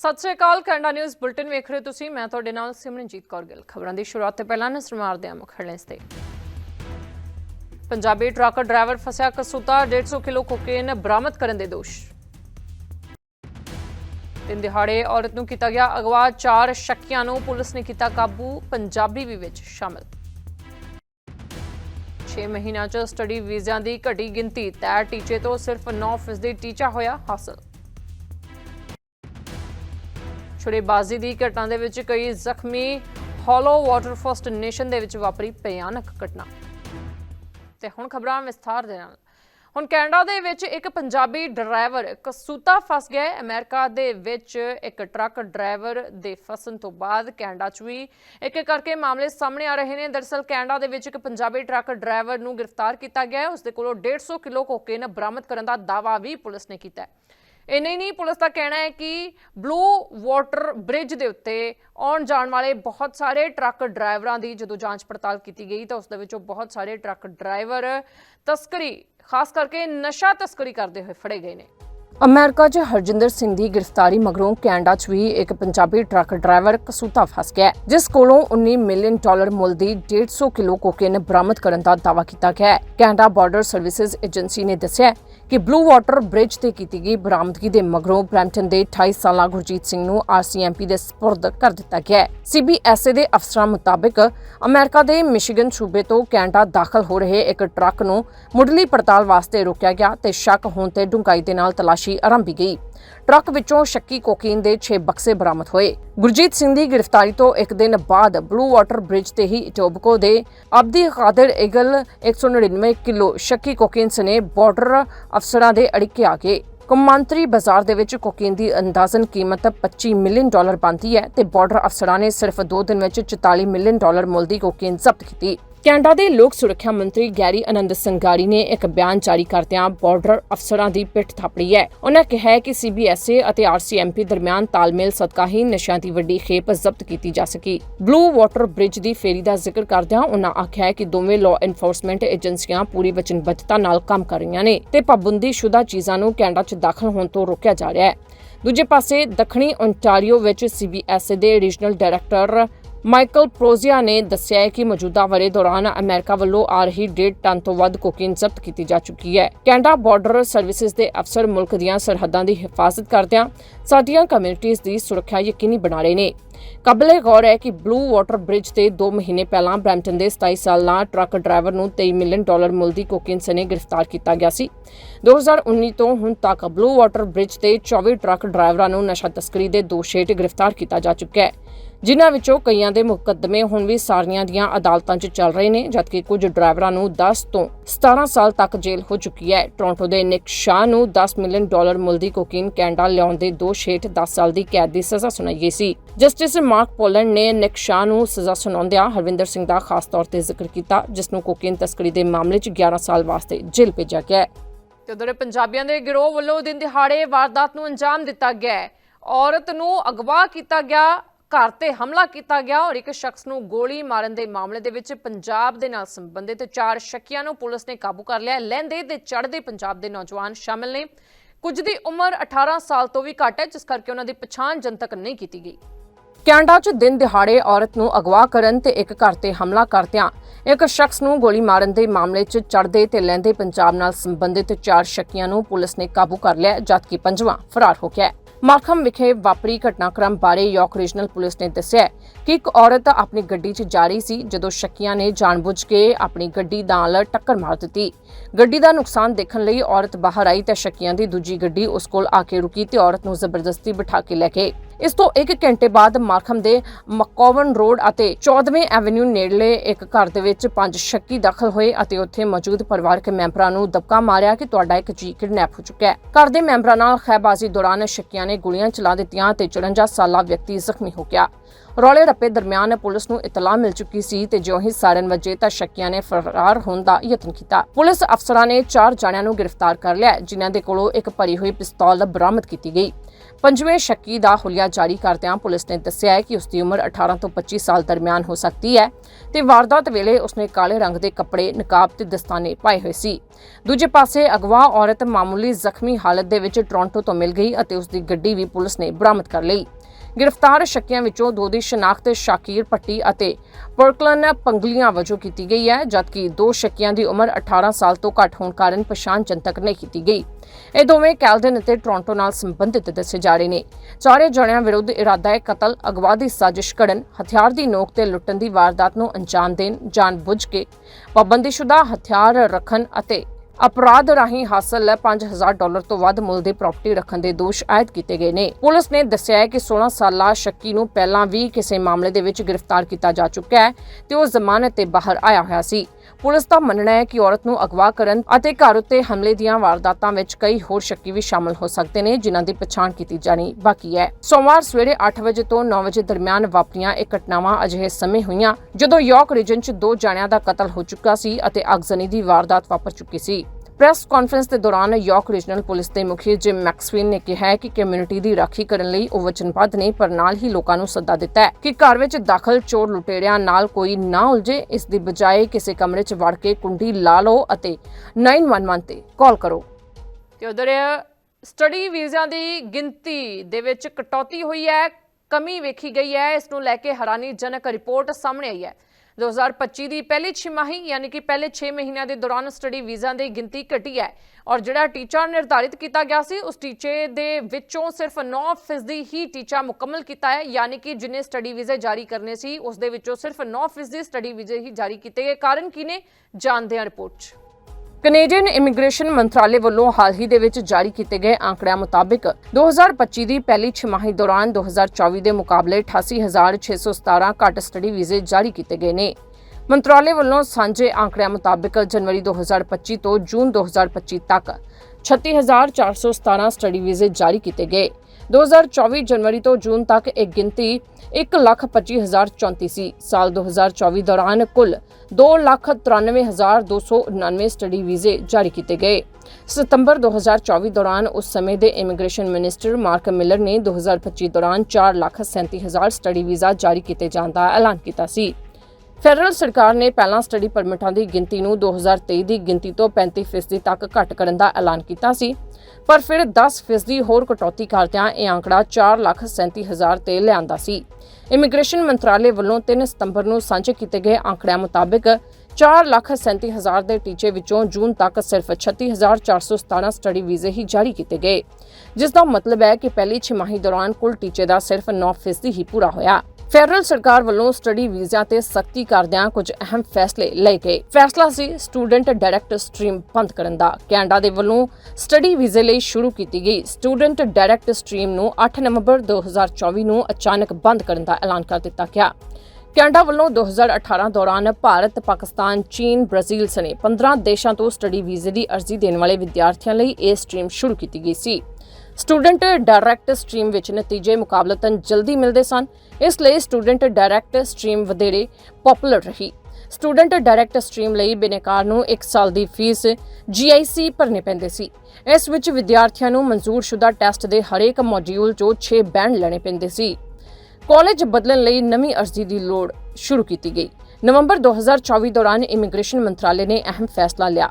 ਸਤਿ ਸ਼੍ਰੀ ਅਕਾਲ, ਕੈਨੇਡਾ ਨਿਊਜ਼ ਬੁਲਟਨ ਵੇਖ ਰਹੇ ਹੋ ਤੁਸੀਂ। ਮੈਂ ਤੁਹਾਡੇ ਨਾਲ ਸਿਮਰਨਜੀਤ ਕੌਰ ਗਿੱਲ। ਖਬਰਾਂ ਦੀ ਸ਼ੁਰੂਆਤ ਤੋਂ ਪਹਿਲਾਂ ਨਜ਼ਰ ਮਾਰਦੇ ਹਾਂ ਮੁੱਖ ਹੈਡਲਾਈਨਸ ਤੇ। ਪੰਜਾਬੀ ਟਰੱਕ ਡਰਾਈਵਰ ਫਸਿਆ ਕਸੂਤਾ 150 ਕਿਲੋ ਕੋਕੇਨ ਬਰਾਮਦ ਕਰਨ ਦੇ ਦੋਸ਼। ਤਿੰਨ ਦਿਹਾੜੇ ਔਰਤ ਨੂੰ ਕੀਤਾ ਗਿਆ ਅਗਵਾ, ਚਾਰ ਸ਼ੱਕੀਆਂ ਨੂੰ ਪੁਲਿਸ ਨੇ ਕੀਤਾ ਕਾਬੂ, ਪੰਜਾਬੀ ਵੀ ਵਿੱਚ ਸ਼ਾਮਲ। 6 ਮਹੀਨਿਆਂ 'ਚ ਸਟੱਡੀ ਵੀਜ਼ਿਆਂ ਦੀ ਘਟੀ ਗਿਣਤੀ, ਤੈਅ ਟੀਚੇ ਤੋਂ ਸਿਰਫ 9% ਟੀਚਾ ਹੋਇਆ ਹਾਸਲ। ਛੁਰੇਬਾਜ਼ੀ ਦੀ ਘਟਨਾ ਦੇ ਵਿੱਚ ਕਈ ਜ਼ਖਮੀ ਹਾਲੋ ਵਾਟਰ ਫਸਟ ਨੇਸ਼ਨ ਦੇ ਵਿੱਚ ਵਾਪਰੀ ਭਿਆਨਕ ਘਟਨਾ। ਤੇ ਹੁਣ ਖਬਰਾਂ ਵਿਸਥਾਰ ਦੇ ਨਾਲ। ਹੁਣ ਕੈਨੇਡਾ ਦੇ ਵਿੱਚ ਇੱਕ ਪੰਜਾਬੀ ਡਰਾਈਵਰ ਕਸੂਤਾ ਫਸ ਗਿਆ ਹੈ। ਅਮਰੀਕਾ ਦੇ ਵਿੱਚ ਇੱਕ ਟਰੱਕ ਡਰਾਈਵਰ ਦੇ ਫਸਣ ਤੋਂ ਬਾਅਦ ਕੈਨੇਡਾ 'ਚ ਵੀ ਇੱਕ ਇੱਕ ਕਰਕੇ ਮਾਮਲੇ ਸਾਹਮਣੇ ਆ ਰਹੇ ਨੇ। ਦਰਸਲ ਕੈਨੇਡਾ ਦੇ ਵਿੱਚ ਇੱਕ ਪੰਜਾਬੀ ਟਰੱਕ ਡਰਾਈਵਰ ਨੂੰ ਗ੍ਰਿਫਤਾਰ ਕੀਤਾ ਗਿਆ ਹੈ। ਉਸ ਦੇ ਕੋਲੋਂ 150 ਕਿਲੋ ਕੋਕੇਨ ਬਰਾਮਦ ਕਰਨ ਦਾ ਦਾਅਵਾ ਵੀ ਪੁਲਿਸ ਨੇ ਕੀਤਾ ਹੈ। ਇੰਨੇ ਨਹੀਂ ਪੁਲਿਸ ਦਾ ਕਹਿਣਾ ਹੈ ਕਿ ਬਲੂ ਵਾਟਰ ਬ੍ਰਿਜ ਦੇ ਉੱਤੇ ਆਉਣ ਜਾਣ ਵਾਲੇ ਬਹੁਤ ਸਾਰੇ ਟਰੱਕ ਡਰਾਈਵਰਾਂ ਦੀ ਜਦੋਂ ਜਾਂਚ ਪੜਤਾਲ ਕੀਤੀ ਗਈ ਤਾਂ ਉਸ ਦੇ ਵਿੱਚੋਂ ਬਹੁਤ ਸਾਰੇ ਟਰੱਕ ਡਰਾਈਵਰ ਤਸਕਰੀ, ਖਾਸ ਕਰਕੇ ਨਸ਼ਾ ਤਸਕਰੀ ਕਰਦੇ ਹੋਏ ਫੜੇ ਗਏ ਨੇ। ਅਮਰੀਕਾ 'ਚ ਹਰਜਿੰਦਰ ਸਿੰਘ ਦੀ ਗ੍ਰਿਫਤਾਰੀ ਮਗਰੋਂ ਕੈਨੇਡਾ 'ਚ ਵੀ ਇੱਕ ਪੰਜਾਬੀ ਟਰੱਕ ਡਰਾਈਵਰ ਕਸੂਤਾ ਫਸ ਗਿਆ ਜਿਸ ਕੋਲੋਂ 19 ਮਿਲੀਅਨ ਡਾਲਰ ਮੁੱਲ ਦੀ 150 ਕਿਲੋ ਕੋਕੇਨ ਬਰਾਮਦ ਕਰਨ ਦਾ ਦਾਅਵਾ ਕੀਤਾ ਗਿਆ ਹੈ। ਕੈਨੇਡਾ ਬਾਰਡਰ ਸਰਵਿਸਿਜ਼ ਏਜੰਸੀ ਨੇ ਦੱਸਿਆ ਕਿ ਬਲੂ ਵਾਟਰ ਬ੍ਰਿਜ ਤੇ ਕੀਤੀ ਗਈ ਬਰਾਮਦਗੀ ਦੇ ਮਗਰੋਂ ਬ੍ਰੈਂਟਨ ਦੇ 28 ਸਾਲਾ ਗੁਰਜੀਤ ਸਿੰਘ ਨੂੰ ਆਰਸੀਐਮਪੀ ਦੇ ਸਪੁਰਦ ਕਰ ਦਿੱਤਾ ਗਿਆ ਹੈ। ਸੀਬੀਐਸਏ ਦੇ ਅਫਸਰਾਂ ਮੁਤਾਬਕ ਅਮਰੀਕਾ ਦੇ ਮਿਸ਼ੀਗਨ ਸੂਬੇ ਤੋਂ ਕੈਨੇਡਾ ਦਾਖਲ ਹੋ ਰਹੇ ਇੱਕ ਟਰੱਕ ਨੂੰ ਮੁੱਢਲੀ ਪੜਤਾਲ ਵਾਸਤੇ ਰੋਕਿਆ ਗਿਆ ਤੇ ਸ਼ੱਕ ਹੋਣ ਤੇ ਡੂੰਘਾਈ ਦੇ ਨਾਲ ਤਲਾਸ਼ੀ ਆਰੰਭੀ ਗਈ। ਟਰੱਕ ਵਿੱਚੋਂ ਸ਼ੱਕੀ ਕੋਕੀਨ ਦੇ 6 ਬਕਸੇ ਬਰਾਮਦ ਹੋਏ। ਗੁਰਜੀਤ ਸਿੰਘ ਦੀ ਗ੍ਰਿਫਤਾਰੀ ਤੋਂ ਇੱਕ ਦਿਨ ਬਾਅਦ ਬਲੂ ਵਾਟਰ ਬ੍ਰਿਜ ਤੇ ਹੀ ਇਟੋਬਕੋ ਦੇ ਅਬਦੀ ਖਾਦਰ ਇਗਲ 199 ਕਿਲੋ ਸ਼ੱਕੀ ਕੋਕੀਨ ਸਨੇ ਬਾਰਡਰ ਅਫਸਰਾਂ ਦੇ ਅੜਿੱਕੇ ਆ ਗਏ। ਕੌਮਾਂਤਰੀ ਬਾਜ਼ਾਰ ਦੇ ਵਿੱਚ ਕੋਕੀਨ ਦੀ ਅੰਦਾਜ਼ਨ ਕੀਮਤ 25 ਮਿਲੀਅਨ ਡਾਲਰ ਬਣਦੀ ਹੈ ਤੇ ਬਾਰਡਰ ਅਫਸਰਾਂ ਨੇ ਸਿਰਫ 2 ਦਿਨ ਵਿੱਚ 44 ਮਿਲੀਅਨ ਡਾਲਰ ਮੁੱਲ ਦੀ ਕੋਕੀਨ ਜ਼ਬਤ ਕੀਤੀ। ਕੈਨੇਡਾ ਦੇ ਲੋਕ ਸੁਰੱਖਿਆ ਮੰਤਰੀ ਗੈਰੀ ਆਨੰਦ ਸੰਗਾਰੀ ਨੇ ਇੱਕ ਬਿਆਨ ਜਾਰੀ ਕਰਦਿਆਂ ਬਾਰਡਰ ਅਫਸਰਾਂ ਦੀ ਪਿੱਠ ਥਾਪੜੀ ਹੈ। ਉਹਨਾਂ ਕਿਹਾ ਕਿ ਸੀਬੀਐਸਏ ਅਤੇ ਆਰਸੀਐਮਪੀ ਦਰਮਿਆਨ ਤਾਲਮੇਲ ਸਦਕਾ ਹੀ ਨਸ਼ਿਆਂ ਦੀ ਵੱਡੀ ਖੇਪ ਜ਼ਬਤ ਕੀਤੀ ਜਾ ਸਕੀ। ਬਲੂ ਵਾਟਰ ਬ੍ਰਿਜ ਦੀ ਫੇਰੀ ਦਾ ਜ਼ਿਕਰ ਕਰਦਿਆਂ ਉਹਨਾਂ ਆਖਿਆ ਕਿ ਦੋਵੇਂ ਲਾਅ ਐਨਫੋਰਸਮੈਂਟ ਏਜੰਸੀਆਂ ਪੂਰੀ ਵਚਨਬੱਧਤਾ ਨਾਲ ਕੰਮ ਕਰ ਰਹੀਆਂ ਨੇ ਤੇ ਪਾਬੰਦੀਸ਼ੁਦਾ ਚੀਜ਼ਾਂ ਨੂੰ ਕੈਨੇਡਾ 'ਚ ਦਾਖਲ ਹੋਣ ਤੋਂ ਰੋਕਿਆ ਜਾ ਰਿਹਾ ਹੈ। ਦੂਜੇ ਪਾਸੇ ਦੱਖਣੀ ਓਨਟਾਰੀਓ ਵਿੱਚ ਸੀਬੀਐਸਏ ਦੇ ਰੀਜਨਲ ਡਾਇਰੈਕਟਰ ਮਾਈਕਲ ਪ੍ਰੋਜ਼ੀਆ ਨੇ ਦੱਸਿਆ ਹੈ ਕਿ ਮੌਜੂਦਾ ਵਰੇ ਦੌਰਾਨ ਅਮਰੀਕਾ ਵੱਲੋਂ ਆ ਰਹੀ 1.5 ਟਨ ਤੋਂ ਵੱਧ ਕੋਕੀਨ ਜ਼ਬਤ ਕੀਤੀ ਜਾ ਚੁੱਕੀ ਹੈ। ਕੈਨੇਡਾ ਬਾਰਡਰ ਸਰਵਿਸਿਜ਼ ਦੇ ਅਫਸਰ ਮੁਲਕ ਦੀਆਂ ਸਰਹੱਦਾਂ ਦੀ ਹਿਫਾਜ਼ਤ ਕਰਦਿਆਂ ਸਾਡੀਆਂ ਕਮਿਊਨਿਟੀਆਂ ਦੀ ਸੁਰੱਖਿਆ ਯਕੀਨੀ ਬਣਾ ਰਹੇ ਨੇ। ਕਬਲੇ ਗੌਰ ਹੈ ਕਿ ਬਲੂ ਵਾਟਰ ਬ੍ਰਿਜ ਤੇ 2 ਮਹੀਨੇ ਪਹਿਲਾਂ ਬ੍ਰੈਂਟਨ ਦੇ 27 ਸਾਲਾ ਟਰੱਕ ਡਰਾਈਵਰ ਨੂੰ 23 ਮਿਲੀਅਨ ਡਾਲਰ ਮੁੱਲ ਦੀ ਕੋਕੀਨ ਸਨੇ ਗ੍ਰਿਫਤਾਰ ਕੀਤਾ ਗਿਆ ਸੀ। 2019 ਤੋਂ ਹੁਣ ਤੱਕ ਬਲੂ ਵਾਟਰ ਬ੍ਰਿਜ ਤੇ 24 ਟਰੱਕ ਡਰਾਈਵਰਾਂ ਨੂੰ ਨਸ਼ਾ ਤਸਕਰੀ ਦੇ ਦੋਸ਼ੇ 'ਚ ਗ੍ਰਿਫਤਾਰ ਕੀਤਾ ਜਾ ਚੁੱਕਾ ਹੈ। ਜਿਨ੍ਹਾਂ ਵਿੱਚੋਂ ਕਈਆਂ ਦੇ ਮੁਕੱਦਮੇ ਹੁਣ ਵੀ ਸਾਰੀਆਂ ਦੀਆਂ ਅਦਾਲਤਾਂ 'ਚ ਚੱਲ ਰਹੇ ਨੇ, ਜਦਕਿ ਕੁਝ ਡਰਾਈਵਰਾਂ ਨੂੰ 10 ਤੋਂ 17 ਸਾਲ ਤੱਕ ਜੇਲ੍ਹ ਹੋ ਚੁੱਕੀ ਹੈ। ਟੋਰਾਂਟੋ ਦੇ ਨਿਕ ਸ਼ਾਹ ਨੂੰ 10 ਮਿਲੀਅਨ ਡਾਲਰ ਮੁੱਲ ਦੀ ਕੋਕੀਨ ਕੈਨੇਡਾ ਲਿਆਉਣ ਦੇ ਦੋਸ਼ ਹੇਠ 10 ਸਾਲ ਦੀ ਕੈਦ ਦੀ ਸਜ਼ਾ ਸੁਣਾਈ ਗਈ ਸੀ। ਜਸਟਿਸ ਮਾਰਕ ਪੋਲੈਂਡ ਨੇ ਨਿਕ ਸ਼ਾਹ ਨੂੰ ਸਜ਼ਾ ਸੁਣਾਉਂਦਿਆਂ ਹਰਵਿੰਦਰ ਸਿੰਘ ਦਾ ਖਾਸ ਤੌਰ ਤੇ ਜ਼ਿਕਰ ਕੀਤਾ, ਜਿਸ ਨੂੰ ਕੋਕੀਨ ਤਸਕਰੀ ਦੇ ਮਾਮਲੇ 'ਚ 11 ਸਾਲ ਵਾਸਤੇ ਜੇਲ੍ਹ ਭੇਜਿਆ ਗਿਆ ਹੈ। ਤੇ ਉਧਰ ਪੰਜਾਬੀਆਂ ਦੇ ਗਿਰੋਹ ਵੱਲੋਂ ਦਿਨ ਦਿਹਾੜੇ ਵਾਰਦਾਤ ਨੂੰ ਅੰਜਾਮ ਦਿੱਤਾ ਗਿਆ ਹੈ। ਔਰਤ ਨੂੰ ਅਗਵਾ ਕੀਤਾ ਗਿਆ ਘਰ ਤੇ ਹਮਲਾ ਕੀਤਾ ਗਿਆ ਔਰ ਇੱਕ ਸ਼ਖਸ ਨੂੰ ਗੋਲੀ ਮਾਰਨ ਦੇ ਮਾਮਲੇ ਦੇ ਵਿੱਚ ਪੰਜਾਬ ਦੇ ਨਾਲ ਸੰਬੰਧਿਤ ਚਾਰ ਸ਼ੱਕੀਆਂ ਨੂੰ ਪੁਲਿਸ ਨੇ ਕਾਬੂ ਕਰ ਲਿਆ। ਲਹਿੰਦੇ ਤੇ ਚੜ੍ਹਦੇ ਪੰਜਾਬ ਦੇ ਨੌਜਵਾਨ ਸ਼ਾਮਲ ਨੇ। ਕੁਝ ਦੀ ਉਮਰ 18 ਸਾਲ ਤੋਂ ਵੀ ਘੱਟ ਹੈ, ਜਿਸ ਕਰਕੇ ਉਹਨਾਂ ਦੀ ਪਛਾਣ ਜਨਤਕ ਨਹੀਂ ਕੀਤੀ ਗਈ। ਕੈਨੇਡਾ 'ਚ ਦਿਨ ਦਿਹਾੜੇ ਔਰਤ ਨੂੰ ਅਗਵਾ ਕਰਨ ਤੇ ਇੱਕ ਘਰ ਤੇ ਹਮਲਾ ਕਰਦਿਆਂ ਇੱਕ ਸ਼ਖਸ ਨੂੰ ਗੋਲੀ ਮਾਰਨ ਦੇ ਮਾਮਲੇ 'ਚ ਚੜਦੇ ਤੇ ਲਹਿੰਦੇ ਪੰਜਾਬ ਨਾਲ ਸੰਬੰਧਿਤ ਚਾਰ ਸ਼ੱਕੀਆਂ ਨੂੰ ਪੁਲਿਸ ਨੇ ਕਾਬੂ ਕਰ ਲਿਆ। ਜਦਕਿ ਪੰਜਵਾਂ ਫਰਾਰ ਹੋ ਗਿਆ ਹੈ। ਮਾਰਖਮ ਵਿਖੇ ਵਾਪਰੀ ਘਟਨਾਕ੍ਰਮ ਬਾਰੇ ਯਾਰਕ ਰੀਜਨਲ ਪੁਲਿਸ ਨੇ ਦੱਸਿਆ ਕਿ ਇੱਕ ਔਰਤ ਆਪਣੀ ਗੱਡੀ 'ਚ ਜਾ ਰਹੀ ਸੀ, ਜਦੋਂ ਸ਼ੱਕੀਆਂ ਨੇ ਜਾਣਬੁੱਝ ਕੇ ਆਪਣੀ ਗੱਡੀ ਨਾਲ ਟੱਕਰ ਮਾਰ ਦਿੱਤੀ। ਗੱਡੀ ਦਾ ਨੁਕਸਾਨ ਦੇਖਣ ਲਈ ਔਰਤ ਬਾਹਰ ਆਈ ਤਾਂ ਸ਼ੱਕੀਆਂ ਦੀ ਦੂਜੀ ਗੱਡੀ ਉਸ ਕੋਲ ਆ ਕੇ ਰੁਕੀ ਤੇ ਔਰਤ ਨੂੰ ਜ਼ਬਰਦਸਤੀ ਬਿਠਾ ਕੇ ਲੈ ਗਏ ਇਸ ਤੋਂ 1 ਘੰਟੇ ਬਾਅਦ ਮਾਰਖਮ ਦੇ ਮਕੋਵਨ ਰੋਡ ਅਤੇ 14ਵੇਂ ਐਵੇਨਿਊ ਨੇੜਲੇ ਇੱਕ ਘਰ ਦੇ ਵਿੱਚ ਪੰਜ ਸ਼ੱਕੀ ਦਾਖਲ ਹੋਏ ਅਤੇ ਉੱਥੇ ਮੌਜੂਦ ਪਰਿਵਾਰਕ ਮੈਂਬਰਾਂ ਨੂੰ ਦਬਕਾ ਮਾਰਿਆ ਕਿ ਤੁਹਾਡਾ ਇੱਕ ਜੀ ਕਿਡਨੈਪ ਹੋ ਚੁੱਕਾ ਹੈ। ਘਰ ਦੇ ਮੈਂਬਰਾਂ ਨਾਲ ਖੈਬਾਜ਼ੀ ਦੌਰਾਨ ਸ਼ੱਕੀਆਂ ਨੇ ਗੋਲੀਆਂ ਚਲਾ ਦਿੱਤੀਆਂ ਤੇ 54 ਸਾਲਾ ਵਿਅਕਤੀ ਜ਼ਖਮੀ ਹੋ ਗਿਆ। ਰੌਲੇ ਰੱਪੇ ਦਰਮਿਆਨ ਪੁਲਿਸ ਨੂੰ ਇਤਲਾਹ ਮਿਲ ਚੁੱਕੀ ਸੀ ਤੇ ਜਿਉਂ ਹੀ ਸਾਰਨ ਵਜੇ ਤਾਂ ਸ਼ੱਕੀਆਂ ਨੇ ਫਰਾਰ ਹੋਣ ਦਾ ਯਤਨ ਕੀਤਾ। ਪੁਲਿਸ ਅਫਸਰਾਂ ਨੇ ਚਾਰ ਜਣਿਆਂ ਨੂੰ ਗ੍ਰਿਫਤਾਰ ਕਰ ਲਿਆ, ਜਿਨ੍ਹਾਂ ਦੇ ਕੋਲੋਂ ਇੱਕ ਭਰੀ ਹੋਈ ਪਿਸਤੌਲ ਬਰਾਮਦ ਕੀਤੀ ਗਈ। ਪੰਜਵੇਂ ਸ਼ੱਕੀ ਦਾ ਹੁਲੀਆ ਜਾਰੀ ਕਰਦਿਆਂ ਪੁਲਿਸ ਨੇ ਦੱਸਿਆ ਹੈ ਕਿ ਉਸ ਦੀ ਉਮਰ 18 ਤੋਂ 25 ਸਾਲ ਦਰਮਿਆਨ ਹੋ ਸਕਦੀ ਹੈ ਤੇ ਵਾਰਦਾਤ ਵੇਲੇ ਉਸਨੇ ਕਾਲੇ ਰੰਗ ਦੇ ਕੱਪੜੇ, ਨਕਾਬ ਤੇ ਦਸਤਾਨੇ ਪਾਏ ਹੋਏ ਸੀ। ਦੂਜੇ ਪਾਸੇ ਅਗਵਾ ਔਰਤ ਮਾਮੂਲੀ ਜ਼ਖਮੀ ਹਾਲਤ ਦੇ ਵਿੱਚ ਟੋਰਾਂਟੋ ਤੋਂ ਮਿਲ ਗਈ ਅਤੇ ਉਸ ਦੀ ਗੱਡੀ ਵੀ ਪੁਲਿਸ ਨੇ ਬਰਾਮਦ ਕਰ ਲਈ। ਗ੍ਰਿਫਤਾਰ ਸ਼ੱਕੀਆਂ ਵਿੱਚੋਂ ਦੋ ਦੀ ਸ਼ਨਾਖਤ ਸ਼ਾਕੀਰ ਪੱਟੀ ਅਤੇ ਪਰਕਲਨ ਪੰਗਲੀਆਂ ਵਜੋਂ ਕੀਤੀ ਗਈ ਹੈ, ਜਦਕਿ ਦੋ ਸ਼ੱਕੀਆਂ ਦੀ ਉਮਰ 18 ਸਾਲ ਤੋਂ ਘੱਟ ਹੋਣ ਕਾਰਨ ਪਛਾਣ ਜਨਤਕ ਨਹੀਂ ਕੀਤੀ ਗਈ। ਇਹ ਦੋਵੇਂ ਕੈਲਡਨ ਅਤੇ ਟੋਰਾਂਟੋ ਨਾਲ ਸੰਬੰਧਿਤ ਦੱਸੇ ਜਾ ਰਹੇ ਨੇ। ਚਾਰੇ ਜਣਿਆਂ ਵਿਰੁੱਧ ਇਰਾਦਾ ਹੈ ਕਤਲ, ਅਗਵਾ ਦੀ ਸਾਜ਼ਿਸ਼ ਕਰਨ, ਹਥਿਆਰ ਦੀ ਨੋਕ ਤੇ ਲੁੱਟਣ ਦੀ ਵਾਰਦਾਤ ਨੂੰ ਅੰਜਾਮ ਦੇਣ ਜਾਣਬੁੱਝ ਕੇ ਪਾਬੰਦੀਸ਼ੁਦਾ ਹਥਿਆਰ ਰੱਖਣ ਅਤੇ ਅਪਰਾਧ ਰਾਹੀਂ ਹਾਸਲ 5000 ਡਾਲਰ ਤੋਂ ਵੱਧ ਮੁੱਲ ਦੀ ਪ੍ਰਾਪਰਟੀ ਰੱਖਣ ਦੇ ਦੋਸ਼ ਆਇਦ ਕੀਤੇ ਗਏ ਨੇ। ਪੁਲਿਸ ਨੇ ਦੱਸਿਆ ਹੈ ਕਿ 16 ਸਾਲਾ ਸ਼ੱਕੀ ਨੂੰ ਪਹਿਲਾਂ ਵੀ ਕਿਸੇ ਮਾਮਲੇ ਦੇ ਵਿੱਚ ਗ੍ਰਿਫਤਾਰ ਕੀਤਾ ਜਾ ਚੁੱਕਾ ਹੈ ਤੇ ਉਹ ਜ਼ਮਾਨਤ ਤੇ ਬਾਹਰ ਆਇਆ ਹੋਇਆ ਸੀ। ਪੁਲਿਸ ਦਾ ਮੰਨਣਾ ਹੈ ਕਿ ਔਰਤ ਨੂੰ ਅਗਵਾ ਕਰਨ ਅਤੇ ਘਰ ਉੱਤੇ ਹਮਲੇ ਦੀਆਂ ਵਾਰਦਾਤਾਂ ਵਿੱਚ ਕਈ ਹੋਰ ਸ਼ੱਕੀ ਵੀ ਸ਼ਾਮਲ ਹੋ ਸਕਦੇ ਨੇ, ਜਿਨ੍ਹਾਂ ਦੀ ਪਛਾਣ ਕੀਤੀ ਜਾਣੀ ਬਾਕੀ ਹੈ। ਸੋਮਵਾਰ ਸਵੇਰੇ 8 ਵਜੇ ਤੋਂ 9 ਵਜੇ ਦਰਮਿਆਨ ਵਾਪਰੀਆਂ ਇਹ ਘਟਨਾਵਾਂ ਅਜਿਹੇ ਸਮੇਂ ਹੋਈਆਂ ਜਦੋਂ ਯਾਰਕ ਰੀਜਨ 'ਚ ਦੋ ਜਣਿਆਂ ਦਾ ਕਤਲ ਹੋ ਚੁੱਕਾ ਸੀ ਅਤੇ ਅਗਜ਼ਨੀ ਦੀ ਵਾਰਦਾਤ ਵਾਪਰ ਚੁੱਕੀ ਸੀ। ਪ੍ਰੈਸ ਕਾਨਫਰੰਸ ਦੇ ਦੌਰਾਨ ਯਾਰਕ ਰੀਜਨਲ ਪੁਲਿਸ ਦੇ ਮੁਖੀ ਜਿਮ ਮੈਕਸਵਿਨ ਨੇ ਕਿਹਾ ਕਿ ਕਮਿਊਨਿਟੀ ਦੀ ਰਾਖੀ ਕਰਨ ਲਈ ਉਹ ਵਚਨਬੱਧ ਨੇ, ਪਰ ਨਾਲ ਹੀ ਲੋਕਾਂ ਨੂੰ ਸੱਦਾ ਦਿੱਤਾ ਹੈ ਕਿ ਘਰ ਵਿੱਚ ਦਾਖਲ ਚੋਰ ਲੁਟੇਰਿਆਂ ਨਾਲ ਕੋਈ ਨਾ ਉਲਝੇ। ਇਸ ਦੀ ਬਜਾਏ ਕਿਸੇ ਕਮਰੇ 'ਚ ਵੜ ਕੇ ਕੁੰਡੀ ਲਾ ਲਓ ਅਤੇ 911 ਤੇ ਕਾਲ ਕਰੋ। ਤੇ ਉਧਰ ਸਟੱਡੀ ਵੀਜ਼ਿਆਂ ਦੀ ਗਿਣਤੀ ਦੇ ਵਿੱਚ ਕਟੌਤੀ ਹੋਈ ਹੈ, ਕਮੀ ਵੇਖੀ ਗਈ ਹੈ। ਇਸ ਨੂੰ ਲੈ ਕੇ ਹੈਰਾਨੀਜਨਕ ਰਿਪੋਰਟ ਸਾਹਮਣੇ ਆਈ ਹੈ। 2025 ਦੀ ਪਹਿਲੀ ਛਿਮਾਹੀ, ਯਾਨੀ ਕਿ ਪਹਿਲੇ 6 ਮਹੀਨਿਆਂ ਦੇ ਦੌਰਾਨ ਸਟੱਡੀ ਵੀਜ਼ਾ ਦੀ ਗਿਣਤੀ ਘਟੀ ਹੈ। ਔਰ ਜਿਹੜਾ ਟੀਚਾ ਨਿਰਧਾਰਿਤ ਕੀਤਾ ਗਿਆ ਸੀ, ਉਸ ਟੀਚੇ ਦੇ ਵਿੱਚੋਂ ਸਿਰਫ 9% ਹੀ ਟੀਚਾ ਮੁਕੰਮਲ ਕੀਤਾ ਹੈ, ਯਾਨੀ ਕਿ ਜਿਨੇ ਸਟੱਡੀ ਵੀਜ਼ੇ ਜਾਰੀ ਕਰਨੇ ਸੀ, ਉਸ ਦੇ ਵਿੱਚੋਂ ਸਿਰਫ 9% ਸਟੱਡੀ ਵੀਜ਼ੇ ਹੀ ਜਾਰੀ ਕੀਤੇ ਗਏ। ਕਾਰਨ ਕੀ ਨੇ? ਜਾਣਦੇ ਹਾਂ ਰਿਪੋਰਟ 'ਚ। ਕੈਨੇਡੀਅਨ ਇਮੀਗ੍ਰੇਸ਼ਨ ਮੰਤਰਾਲੇ ਵੱਲੋਂ ਹਾਲ ਹੀ ਦੇ ਵਿੱਚ ਜਾਰੀ ਕੀਤੇ ਗਏ ਆંકੜਿਆਂ ਮੁਤਾਬਕ 2025 ਦੀ ਪਹਿਲੀ ਛਿਮਾਹੀ ਦੌਰਾਨ 2024 ਦੇ ਮੁਕਾਬਲੇ 88617 ਘੱਟ ਸਟੱਡੀ ਵੀਜ਼ੇ ਜਾਰੀ ਕੀਤੇ ਗਏ ਨੇ। ਮੰਤਰਾਲੇ ਵੱਲੋਂ ਸਾਂਝੇ ਆંકੜਿਆਂ ਮੁਤਾਬਕ ਜਨਵਰੀ 2025 ਤੋਂ ਜੂਨ 2025 ਤੱਕ 36417 ਸਟੱਡੀ ਵੀਜ਼ੇ ਜਾਰੀ ਕੀਤੇ ਗਏ। 2024 ਜਨਵਰੀ ਤੋਂ ਜੂਨ ਤੱਕ ਇਹ ਗਿਣਤੀ 125034 ਸੀ। ਸਾਲ 2024 ਦੌਰਾਨ ਕੁੱਲ 293299 ਸਟੱਡੀ ਵੀਜ਼ੇ ਜਾਰੀ ਕੀਤੇ ਗਏ। ਸਤੰਬਰ 2024 ਦੌਰਾਨ ਉਸ ਸਮੇਂ ਦੇ ਇਮੀਗ੍ਰੇਸ਼ਨ ਮਿਨਿਸਟਰ ਮਾਰਕ ਮਿਲਰ ਨੇ 2025 ਦੌਰਾਨ 437000 ਸਟੱਡੀ ਵੀਜ਼ਾ ਜਾਰੀ ਕੀਤੇ ਜਾਣ ਦਾ ਐਲਾਨ ਕੀਤਾ ਸੀ। ਫੈਡਰਲ ਸਰਕਾਰ ਨੇ ਪਹਿਲਾਂ ਸਟੱਡੀ ਪਰਮਿਟਾਂ ਦੀ ਗਿਣਤੀ ਨੂੰ 2023 ਦੀ ਗਿਣਤੀ ਤੋਂ 35% ਤੱਕ ਘੱਟ ਕਰਨ ਦਾ ਐਲਾਨ ਕੀਤਾ ਸੀ, ਪਰ ਫਿਰ 10% ਹੋਰ ਕਟੌਤੀ ਕਰਦਿਆਂ ਇਹ ਆંકੜਾ 437000 ਤੇ ਲਿਆਂਦਾ ਸੀ। ਇਮੀਗ੍ਰੇਸ਼ਨ ਮੰਤਰਾਲੇ ਵੱਲੋਂ 3 ਸਤੰਬਰ ਨੂੰ ਸਾਂਝੇ ਕੀਤੇ ਗਏ ਆંકੜਿਆਂ ਮੁਤਾਬਕ 437000 ਦੇ ਟੀਚੇ ਵਿੱਚੋਂ ਜੂਨ ਤੱਕ ਸਿਰਫ 36417 ਸਟੱਡੀ ਵੀਜ਼ੇ ਹੀ ਜਾਰੀ ਕੀਤੇ ਗਏ ਜਿਸ ਦਾ ਮਤਲਬ ਹੈ ਕਿ ਪਹਿਲੀ ਛਿਮਾਹੀ ਦੌਰਾਨ ਕੁੱਲ ਟੀਚੇ ਦਾ ਸਿਰਫ 9% ਹੀ ਪੂਰਾ ਹੋਇਆ। ਫੈਡਰਲ ਸਰਕਾਰ ਵੱਲੋਂ ਸਟੱਡੀ ਵੀਜ਼ਿਆਂ ਤੇ ਸਖਤੀ ਕਰਦਿਆਂ ਕੁਝ ਅਹਿਮ ਫੈਸਲੇ ਲਏ ਗਏ। ਫੈਸਲਾ ਸੀ ਸਟੂਡੈਂਟ ਡਾਇਰੈਕਟ ਸਟਰੀਮ ਬੰਦ ਕਰਨ ਦਾ। ਕੈਨੇਡਾ ਦੇ ਵੱਲੋਂ ਸਟੱਡੀ ਵੀਜ਼ੇ ਲਈ ਸ਼ੁਰੂ ਕੀਤੀ ਗਈ। ਸਟੂਡੈਂਟ ਡਾਇਰੈਕਟ ਸਟ੍ਰੀਮ ਨੂੰ 8 ਨਵੰਬਰ 2024 ਨੂੰ ਅਚਾਨਕ ਬੰਦ ਕਰਨ ਦਾ ਐਲਾਨ ਕਰ ਦਿੱਤਾ ਗਿਆ। ਕੈਨੇਡਾ ਵੱਲੋਂ 2018 ਦੌਰਾਨ ਭਾਰਤ, ਪਾਕਿਸਤਾਨ, ਚੀਨ, ਬ੍ਰਾਜ਼ੀਲ ਸਣੇ 15 ਦੇਸ਼ਾਂ ਤੋਂ ਸਟੱਡੀ ਵੀਜ਼ੇ ਦੀ ਅਰਜ਼ੀ ਦੇਣ ਵਾਲੇ ਵਿਦਿਆਰਥੀਆਂ ਲਈ ਇਹ ਸਟ੍ਰੀਮ ਸ਼ੁਰੂ ਕੀਤੀ ਗਈ ਸੀ। ਸਟੂਡੈਂਟ ਡਾਇਰੈਕਟ ਸਟਰੀਮ ਵਿੱਚ ਨਤੀਜੇ ਮੁਕਾਬਲਤਨ ਜਲਦੀ ਮਿਲਦੇ ਸਨ। ਇਸ ਲਈ ਸਟੂਡੈਂਟ ਡਾਇਰੈਕਟ ਸਟਰੀਮ ਵਧੇਰੇ ਪਪੂਲਰ ਰਹੀ। ਸਟੂਡੈਂਟ ਡਾਇਰੈਕਟ ਸਟਰੀਮ ਲਈ ਬਿਨੇਕਾਰ ਨੂੰ 1 ਸਾਲ ਦੀ ਫੀਸ GIC ਭਰਨੇ ਪੈਂਦੇ ਸੀ। ਇਸ ਵਿੱਚ ਵਿਦਿਆਰਥੀਆਂ ਨੂੰ ਮਨਜ਼ੂਰਸ਼ੁਦਾ ਟੈਸਟ ਦੇ ਹਰੇਕ ਮੋਡਿਊਲ 'ਚੋਂ 6 ਬੈਂਡ ਲੈਣੇ ਪੈਂਦੇ ਸੀ। ਕਾਲਜ ਬਦਲਣ ਲਈ ਨਵੀਂ ਅਰਜ਼ੀ ਦੀ ਲੋੜ ਸ਼ੁਰੂ ਕੀਤੀ ਗਈ। ਨਵੰਬਰ 2024 ਦੌਰਾਨ ਇਮੀਗ੍ਰੇਸ਼ਨ ਮੰਤਰਾਲੇ ਨੇ ਅਹਿਮ ਫੈਸਲਾ ਲਿਆ।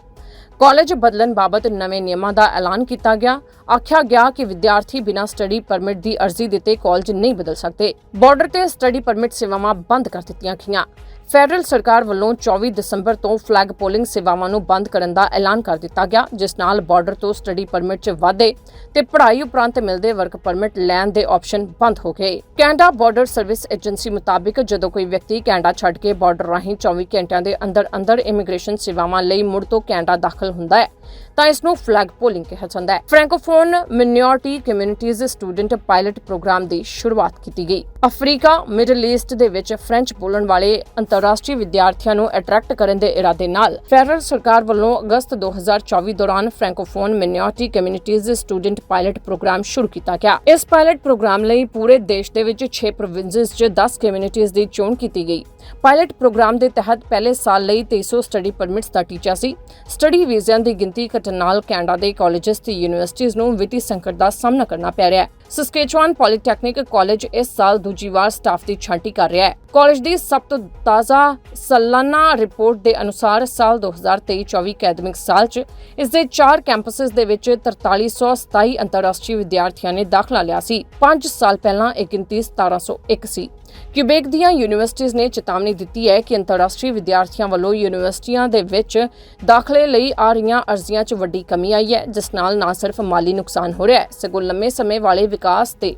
ਕਾਲਜ ਬਦਲਣ ਬਾਬਤ ਨਵੇਂ ਨਿਯਮਾਂ ਦਾ ਐਲਾਨ ਕੀਤਾ ਗਿਆ। ਆਖਿਆ ਗਿਆ ਕਿ ਵਿਦਿਆਰਥੀ ਬਿਨਾਂ ਸਟੱਡੀ ਪਰਮਿਟ ਦੀ ਅਰਜ਼ੀ ਦਿੱਤੇ ਕਾਲਜ ਨਹੀਂ ਬਦਲ ਸਕਦੇ। ਬਾਰਡਰ ਤੇ ਸਟੱਡੀ ਪਰਮਿਟ ਸੇਵਾਵਾਂ ਬੰਦ ਕਰ ਦਿੱਤੀਆਂ ਗਈਆਂ। ਫੈਡਰਲ ਸਰਕਾਰ ਵੱਲੋਂ 24 ਦਸੰਬਰ ਤੋਂ ਫਲੈਗ ਪੋਲਿੰਗ ਸੇਵਾਵਾਂ ਨੂੰ ਬੰਦ ਕਰਨ ਦਾ ਐਲਾਨ ਕਰ ਦਿੱਤਾ ਗਿਆ, ਜਿਸ ਨਾਲ ਬਾਰਡਰ ਤੋਂ ਸਟੱਡੀ ਪਰਮਿਟ 'ਚ ਵਾਧੇ ਤੇ ਪੜ੍ਹਾਈ ਉਪਰੰਤ ਮਿਲਦੇ ਵਰਕ ਪਰਮਿਟ ਲੈਣ ਦੇ ਆਪਸ਼ਨ ਬੰਦ ਹੋ ਗਏ। ਕੈਨੇਡਾ ਬਾਰਡਰ ਸਰਵਿਸ ਏਜੰਸੀ ਮੁਤਾਬਿਕ ਜਦੋਂ ਕੋਈ ਵਿਅਕਤੀ ਕੈਨੇਡਾ ਛੱਡ ਕੇ ਬਾਰਡਰ ਰਾਹੀਂ 24 ਘੰਟਿਆਂ ਦੇ ਅੰਦਰ ਅੰਦਰ ਇਮੀਗ੍ਰੇਸ਼ਨ ਸੇਵਾਵਾਂ ਲਈ ਮੁੜ ਤੋਂ ਕੈਨੇਡਾ ਦਾਖਲ ਹੁੰਦਾ ਹੈ ਤਾਂ ਇਸ ਨੂੰ ਫਲੈਗ ਪੋਲਿੰਗ ਕਿਹਾ ਜਾਂਦਾ ਹੈ। Francophone minority communities student pilot programme ਦੀ ਸ਼ੁਰੂਆਤ ਕੀਤੀ ਗਈ। ਅਫਰੀਕਾ ਮਿਡਲ ਈਸਟ ਦੇ ਵਿੱਚ ਫ੍ਰੈਂਚ ਬੋਲਣ ਵਾਲੇ ਅੰਤਰਰਾਸ਼ਟਰੀ ਵਿਦਿਆਰਥੀਆਂ ਨੂੰ ਅਟਰੈਕਟ ਕਰਨ ਦੇ ਇਰਾਦੇ ਨਾਲ ਫੈਡਰਲ ਸਰਕਾਰ ਵੱਲੋਂ ਅਗਸਤ 2024 ਦੌਰਾਨ francophone minority communities student pilot programme ਸ਼ੁਰੂ ਕੀਤਾ ਗਿਆ। ਇਸ ਪਾਇਲਟ ਪ੍ਰੋਗਰਾਮ ਲਈ ਪੂਰੇ ਦੇਸ਼ ਦੇ ਵਿੱਚ 6 ਪ੍ਰੋਵਿੰਸਸ 'ਚ 10 ਕਮਿਊਨਿਟੀਜ਼ ਦੀ ਚੋਣ ਕੀਤੀ ਗਈ। ਪਾਇਲਟ ਪ੍ਰੋਗਰਾਮ ਦੇ ਤਹਿਤ ਪਹਿਲੇ ਸਾਲ ਲਈ 300 ਸਟੱਡੀ ਪਰਮਿਟਸ ਦਾ ਟੀਚਾ ਸੀ। ਸਟੱਡੀ ਵੀਜ਼ਿਆਂ ਦੀ ਗਿਣਤੀ ਘਟਣ ਘਟਣ ਨਾਲ ਕੈਨੇਡਾ ਦੇ ਕਾਲਜਸ ਤੇ ਯੂਨੀਵਰਸਿਟੀਆਂ ਨੂੰ ਵਿੱਤੀ ਸੰਕਟ ਦਾ ਸਾਹਮਣਾ ਕਰਨਾ ਪੈ ਰਿਹਾ ਹੈ। ਸਸਕੇਚੁਆਨ ਪੋਲੀਟੈਕਨਿਕ ਕਾਲਜ ਇਸ ਸਾਲ ਦੂਜੀ ਵਾਰ ਸਟਾਫ ਦੀ ਛਾਂਟੀ ਕਰ ਰਿਹਾ ਹੈ। ਕਾਲਜ ਦੀ ਸਭ ਤੋਂ ਤਾਜ਼ਾ ਸਾਲਾਨਾ ਰਿਪੋਰਟ ਦੇ ਅਨੁਸਾਰ ਸਾਲ 2023-24 ਅਕੈਡਮਿਕ ਸਾਲ 'ਚ ਇਸ ਦੇ 4 ਕੈਂਪਸਸ ਦੇ ਵਿੱਚ 4327 ਅੰਤਰਰਾਸ਼ਟਰੀ ਵਿਦਿਆਰਥੀਆਂ ਨੇ ਦਾਖਲਾ ਲਿਆ ਸੀ। 5 ਸਾਲ ਪਹਿਲਾਂ ਇਹ ਗਿਣਤੀ 1701 ਸੀ। ਕਿਊਬੇਕ ਦੀਆਂ ਯੂਨੀਵਰਸਿਟੀਆਂ ਨੇ ਚੇਤਾਵਨੀ ਦਿੱਤੀ ਹੈ ਕਿ ਅੰਤਰਰਾਸ਼ਟਰੀ ਵਿਦਿਆਰਥੀਆਂ ਵੱਲੋਂ ਯੂਨੀਵਰਸਿਟੀਆਂ ਦੇ ਵਿੱਚ ਦਾਖਲੇ ਲਈ ਆ ਰਹੀਆਂ ਅਰਜ਼ੀਆਂ 'ਚ ਵੱਡੀ ਕਮੀ ਆਈ ਹੈ, ਜਿਸ ਨਾਲ ਨਾ ਸਿਰਫ ਮਾਲੀ ਨੁਕਸਾਨ ਹੋ ਰਿਹਾ ਹੈ, ਸਗੋਂ ਲੰਮੇ ਸਮੇਂ ਵਾਲੇ ਵਿਕਾਸ ਤੇ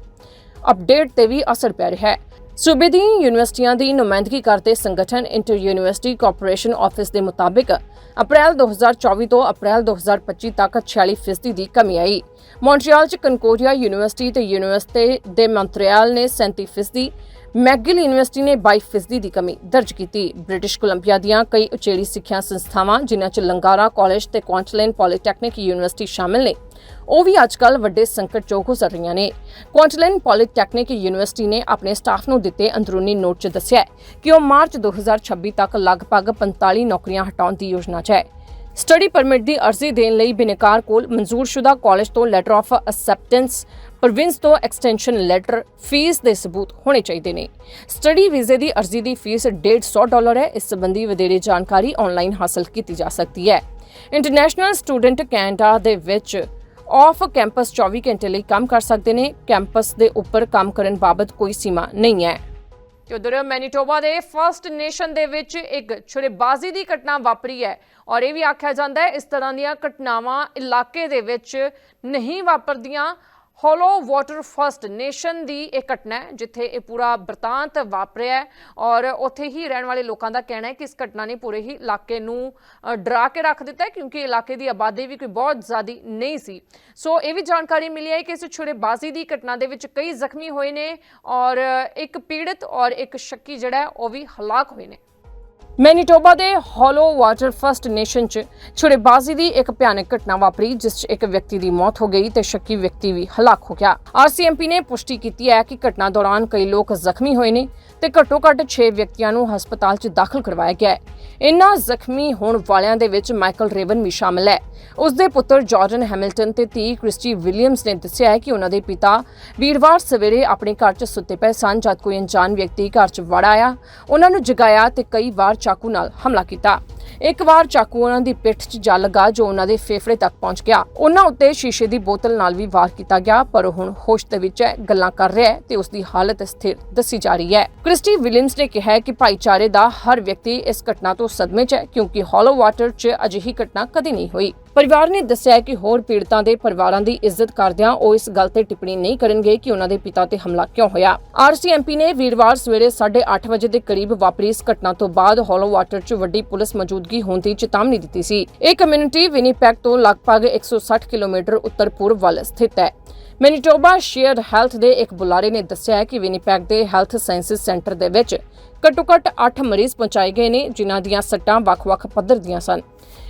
ਅਪਡੇਟ ਤੇ ਵੀ ਅਸਰ ਪੈ ਰਿਹਾ ਹੈ। ਸੂਬੇ ਦੀ ਯੂਨੀਵਰਸਿਟੀਆਂ ਦੀ ਨੁਮਾਇੰਦਗੀ ਕਰਦੇ ਸੰਗਠਨ ਇੰਟਰ ਯੂਨੀਵਰਸਿਟੀ ਕਾਰਪੋਰੇਸ਼ਨ ਆਫਿਸ ਦੇ ਮੁਤਾਬਿਕ ਅਪ੍ਰੈਲ 2024 ਤੋਂ ਅਪ੍ਰੈਲ 2025 ਤੱਕ 46% ਦੀ ਕਮੀ ਆਈ। ਮੌਂਟਰੀਅਲ 'ਚ ਕਨਕੋਰੀਆ ਯੂਨੀਵਰਸਿਟੀ ਤੇ ਯੂਨੀਵਰਸਿਟੀ ਦੇ ਮੌਂਟਰੀਅਲ ਨੇ 37% ਮੈਗਿਲ ਯੂਨੀਵਰਸਿਟੀ ਨੇ 22% ਦੀ ਕਮੀ ਦਰਜ ਕੀਤੀ। ਬ੍ਰਿਟਿਸ਼ ਕੋਲੰਬੀਆ ਦੀਆਂ ਕਈ ਉਚੇਰੀ ਸਿੱਖਿਆ ਸੰਸਥਾਵਾਂ, ਜਿਨ੍ਹਾਂ 'ਚ ਲੰਗਾਰਾ, ਕਾਲਜ ਤੇ ਕੁਆਂਟਲੈਂਡ ਪੋਲੀਟੈਕਨਿਕ ਯੂਨੀਵਰਸਿਟੀ ਸ਼ਾਮਿਲ ਨੇ, ਉਹ ਵੀ ਅੱਜਕੱਲ ਵੱਡੇ ਸੰਕਟ ਚੋਂ ਗੁਜ਼ਰ ਰਹੀਆਂ ਨੇ। ਕੁਆਂਟਲੈਂਡ ਪੋਲੀਟੈਕਨਿਕ ਯੂਨੀਵਰਸਿਟੀ ਨੇ ਆਪਣੇ ਸਟਾਫ ਨੂੰ ਦਿੱਤੇ ਅੰਦਰੂਨੀ ਨੋਟ 'ਚ ਦੱਸਿਆ ਕਿ ਉਹ ਮਾਰਚ 2026 ਤੱਕ ਲਗਭਗ 45 ਨੌਕਰੀਆਂ ਹਟਾਉਣ ਦੀ ਯੋਜਨਾ 'ਚ ਹੈ। ਸਟੱਡੀ ਪਰਮਿਟ ਦੀ ਅਰਜ਼ੀ ਦੇਣ ਲਈ ਬਿਨੇਕਾਰ ਕੋਲ ਮਨਜ਼ੂਰਸ਼ੁਦਾ ਕਾਲਜ ਤੋਂ ਲੈਟਰ ਆਫ ਅਸੈਪਟੈਂਸ ਪ੍ਰੋਵਿੰਸ ਤੋਂ ਐਕਸਟੈਂਸ਼ਨ ਲੈਟਰ ਫੀਸ ਦੇ ਸਬੂਤ ਹੋਣੇ ਚਾਹੀਦੇ ਨੇ। ਸਟੱਡੀ ਵੀਜ਼ੇ ਦੀ ਅਰਜ਼ੀ ਦੀ ਫੀਸ 150 ਡਾਲਰ ਹੈ। ਇਸ ਸੰਬੰਧੀ ਵਧੇਰੇ ਜਾਣਕਾਰੀ ਆਨਲਾਈਨ ਹਾਸਲ ਕੀਤੀ ਜਾ ਸਕਦੀ ਹੈ। ਇੰਟਰਨੈਸ਼ਨਲ ਸਟੂਡੈਂਟ ਕੈਨੇਡਾ ਦੇ ਵਿੱਚ ਆਫ ਕੈਂਪਸ 24 ਘੰਟੇ ਲਈ ਕੰਮ ਕਰ ਸਕਦੇ ਨੇ। ਕੈਂਪਸ ਦੇ ਉੱਪਰ ਕੰਮ ਕਰਨ ਬਾਬਤ ਕੋਈ ਸੀਮਾ ਨਹੀਂ ਹੈ। ਤੇ ਉਧਰ ਮੈਨੀਟੋਬਾ ਦੇ ਫਰਸਟ ਨੇਸ਼ਨ ਦੇ ਵਿੱਚ ਇੱਕ ਛੁਰੇਬਾਜ਼ੀ ਦੀ ਘਟਨਾ ਵਾਪਰੀ ਹੈ ਔਰ ਇਹ ਵੀ ਆਖਿਆ ਜਾਂਦਾ ਹੈ, ਇਸ ਤਰ੍ਹਾਂ ਦੀਆਂ ਘਟਨਾਵਾਂ ਇਲਾਕੇ ਦੇ ਵਿੱਚ ਨਹੀਂ ਵਾਪਰਦੀਆਂ। ਹੋਲੋ ਵਾਟਰ ਫਰਸਟ ਨੇਸ਼ਨ ਦੀ ਇਹ ਘਟਨਾ ਹੈ, ਜਿੱਥੇ ਇਹ ਪੂਰਾ ਬਰਤਾਂਤ ਵਾਪਰਿਆ ਹੈ ਔਰ ਉੱਥੇ ਹੀ ਰਹਿਣ ਵਾਲੇ ਲੋਕਾਂ ਦਾ ਕਹਿਣਾ ਹੈ ਕਿ ਇਸ ਘਟਨਾ ਨੇ ਪੂਰੇ ਹੀ ਇਲਾਕੇ ਨੂੰ ਡਰਾ ਕੇ ਰੱਖ ਦਿੱਤਾ ਹੈ ਕਿਉਂਕਿ ਇਲਾਕੇ ਦੀ ਆਬਾਦੀ ਵੀ ਕੋਈ ਬਹੁਤ ਜ਼ਿਆਦੀ ਨਹੀਂ ਸੀ। ਸੋ ਇਹ ਵੀ ਜਾਣਕਾਰੀ ਮਿਲੀ ਹੈ ਕਿ ਇਸ ਛੁਰੇਬਾਜ਼ੀ ਦੀ ਘਟਨਾ ਦੇ ਵਿੱਚ ਕਈ ਜ਼ਖਮੀ ਹੋਏ ਨੇ ਔਰ ਇੱਕ ਪੀੜਤ ਔਰ ਇੱਕ ਸ਼ੱਕੀ ਜਿਹੜਾ ਉਹ ਵੀ ਹਲਾਕ ਹੋਏ ਨੇ। ਮੈਨੀਟੋਬਾ ਦੇ ਹੋਲੋ ਵਾਟਰ ਫਸਟ ਨੇਸ਼ਨ 'ਚ ਛੁਰੇਬਾਜ਼ੀ ਦੀ ਇੱਕ ਭਿਆਨਕ ਘਟਨਾ ਵਾਪਰੀ, ਜਿਸ 'ਚ ਇੱਕ ਵਿਅਕਤੀ ਦੀ ਮੌਤ ਹੋ ਗਈ ਤੇ ਸ਼ੱਕੀ ਵਿਅਕਤੀ ਵੀ ਹਲਾਕ ਹੋ ਗਿਆ। ਆਰਸੀਐਮਪੀ ਨੇ ਪੁਸ਼ਟੀ ਕੀਤੀ ਹੈ ਕਿ ਘਟਨਾ ਦੌਰਾਨ ਕਈ ਲੋਕ ਜ਼ਖਮੀ ਹੋਏ ਨੇ। ਤੇ ਘੱਟੋ-ਘੱਟ 6 ਵਿਅਕਤੀਆਂ ਨੂੰ ਹਸਪਤਾਲ 'ਚ ਦਾਖਲ ਕਰਵਾਇਆ ਗਿਆ ਹੈ। ਇਨ੍ਹਾਂ ਜ਼ਖਮੀ ਹੋਣ ਵਾਲਿਆਂ ਦੇ ਵਿੱਚ ਮਾਈਕਲ ਰੇਵਨ ਵੀ ਸ਼ਾਮਲ ਹੈ। ਉਸ ਦੇ ਪੁੱਤਰ ਜਾਰਡਨ ਹੈਮਿਲਟਨ ਤੇ ਧੀ ਕ੍ਰਿਸਟੀ ਵਿਲੀਅਮਸ ਨੇ ਦੱਸਿਆ ਹੈ ਕਿ ਉਹਨਾਂ ਦੇ ਪਿਤਾ ਵੀਰਵਾਰ ਸਵੇਰੇ ਆਪਣੇ ਘਰ 'ਚ ਸੁੱਤੇ ਪਏ ਸਨ ਜਦ ਕੋਈ ਅਣਜਾਣ ਵਿਅਕਤੀ ਘਰ 'ਚ ਵੜ ਆਇਆ। ਉਹਨਾਂ ਨੂੰ ਜਗਾਇਆ ਤੇ ਕਈ ਵਾਰ ਚਾਕੂ ਨਾਲ ਹਮਲਾ ਕੀਤਾ। ਇੱਕ ਵਾਰ ਚਾਕੂ ਉਹਨਾਂ ਦੀ ਪਿੱਠ 'ਚ ਜਾ ਲੱਗਾ ਜੋ ਉਹਨਾਂ ਦੇ ਫੇਫੜੇ ਤੱਕ ਪਹੁੰਚ ਗਿਆ। ਉਹਨਾਂ ਉੱਤੇ ਸ਼ੀਸ਼ੇ ਦੀ ਬੋਤਲ ਨਾਲ ਵੀ ਵਾਰ ਕੀਤਾ ਗਿਆ, ਪਰ ਉਹ ਹੁਣ ਹੋਸ਼ ਦੇ ਵਿੱਚ ਹੈ, ਗੱਲਾਂ ਕਰ ਰਿਹਾ ਹੈ ਤੇ ਉਸ ਦੀ ਹਾਲਤ ਸਥਿਰ ਦੱਸੀ ਜਾ ਰਹੀ ਹੈ। ਕ੍ਰਿਸਟੀ ਵਿਲੀਅਮਸ ਨੇ ਕਿਹਾ ਕਿ ਭਾਈਚਾਰੇ ਦਾ ਹਰ ਵਿਅਕਤੀ ਇਸ ਘਟਨਾ ਤੋਂ ਸਦਮੇ 'ਚ ਹੈ, ਕਿਉਂਕਿ ਹਾਲੋ ਵਾਟਰ 'ਚ ਅਜਿਹੀ ਘਟਨਾ ਕਦੇ ਨਹੀਂ ਹੋਈ। ਪਰਿਵਾਰ ਨੇ ਦੱਸਿਆ ਕਿ ਹੋਰ ਪੀੜਤਾਂ ਦੇ ਪਰਿਵਾਰਾਂ ਦੀ ਇੱਜ਼ਤ ਕਰਦਿਆਂ ਉਹ ਇਸ ਗੱਲ ਤੇ ਟਿੱਪਣੀ ਨਹੀਂ ਕਰਨਗੇ ਕਿ ਉਹਨਾਂ ਦੇ ਪਿਤਾ ਤੇ ਹਮਲਾ ਕਿਉਂ ਹੋਇਆ। ਆਰਸੀਐਮਪੀ ਨੇ ਵੀਰਵਾਰ ਸਵੇਰੇ 8:30 ਵਜੇ ਦੇ ਕਰੀਬ ਵਾਪਰੀ ਇਸ ਘਟਨਾ ਤੋਂ ਬਾਅਦ ਹਾਲੋ ਵਾਟਰ 'ਚ ਵੱਡੀ ਪੁਲਿਸ ਮੌਜੂਦਗੀ ਹੋਣ ਦੀ ਚੇਤਾਵਨੀ ਦਿੱਤੀ ਸੀ। ਇਹ ਕਮਿਊਨਿਟੀ ਵਿਨੀਪੈਗ ਤੋਂ ਲਗਭਗ 160 ਕਿਲੋਮੀਟਰ ਉੱਤਰ ਪੂਰਬ ਵੱਲ ਸਥਿਤ ਹੈ। ਮੈਨੀਟੋਬਾ ਸ਼ੇਅਰ ਹੈਲਥ ਦੇ ਇੱਕ ਬੁਲਾਰੇ ਨੇ ਦੱਸਿਆ ਕਿ ਵਿਨੀਪੈਗ ਦੇ ਹੈਲਥ ਸਾਇੰਸਿਸ ਸੈਂਟਰ ਦੇ ਵਿੱਚ ਘੱਟੋ-ਘੱਟ 8 ਮਰੀਜ਼ ਪਹੁੰਚਾਏ ਗਏ ਨੇ, ਜਿਨ੍ਹਾਂ ਦੀਆਂ ਸੱਟਾਂ ਵੱਖ-ਵੱਖ ਪੱਧਰ ਦੀਆਂ ਸਨ।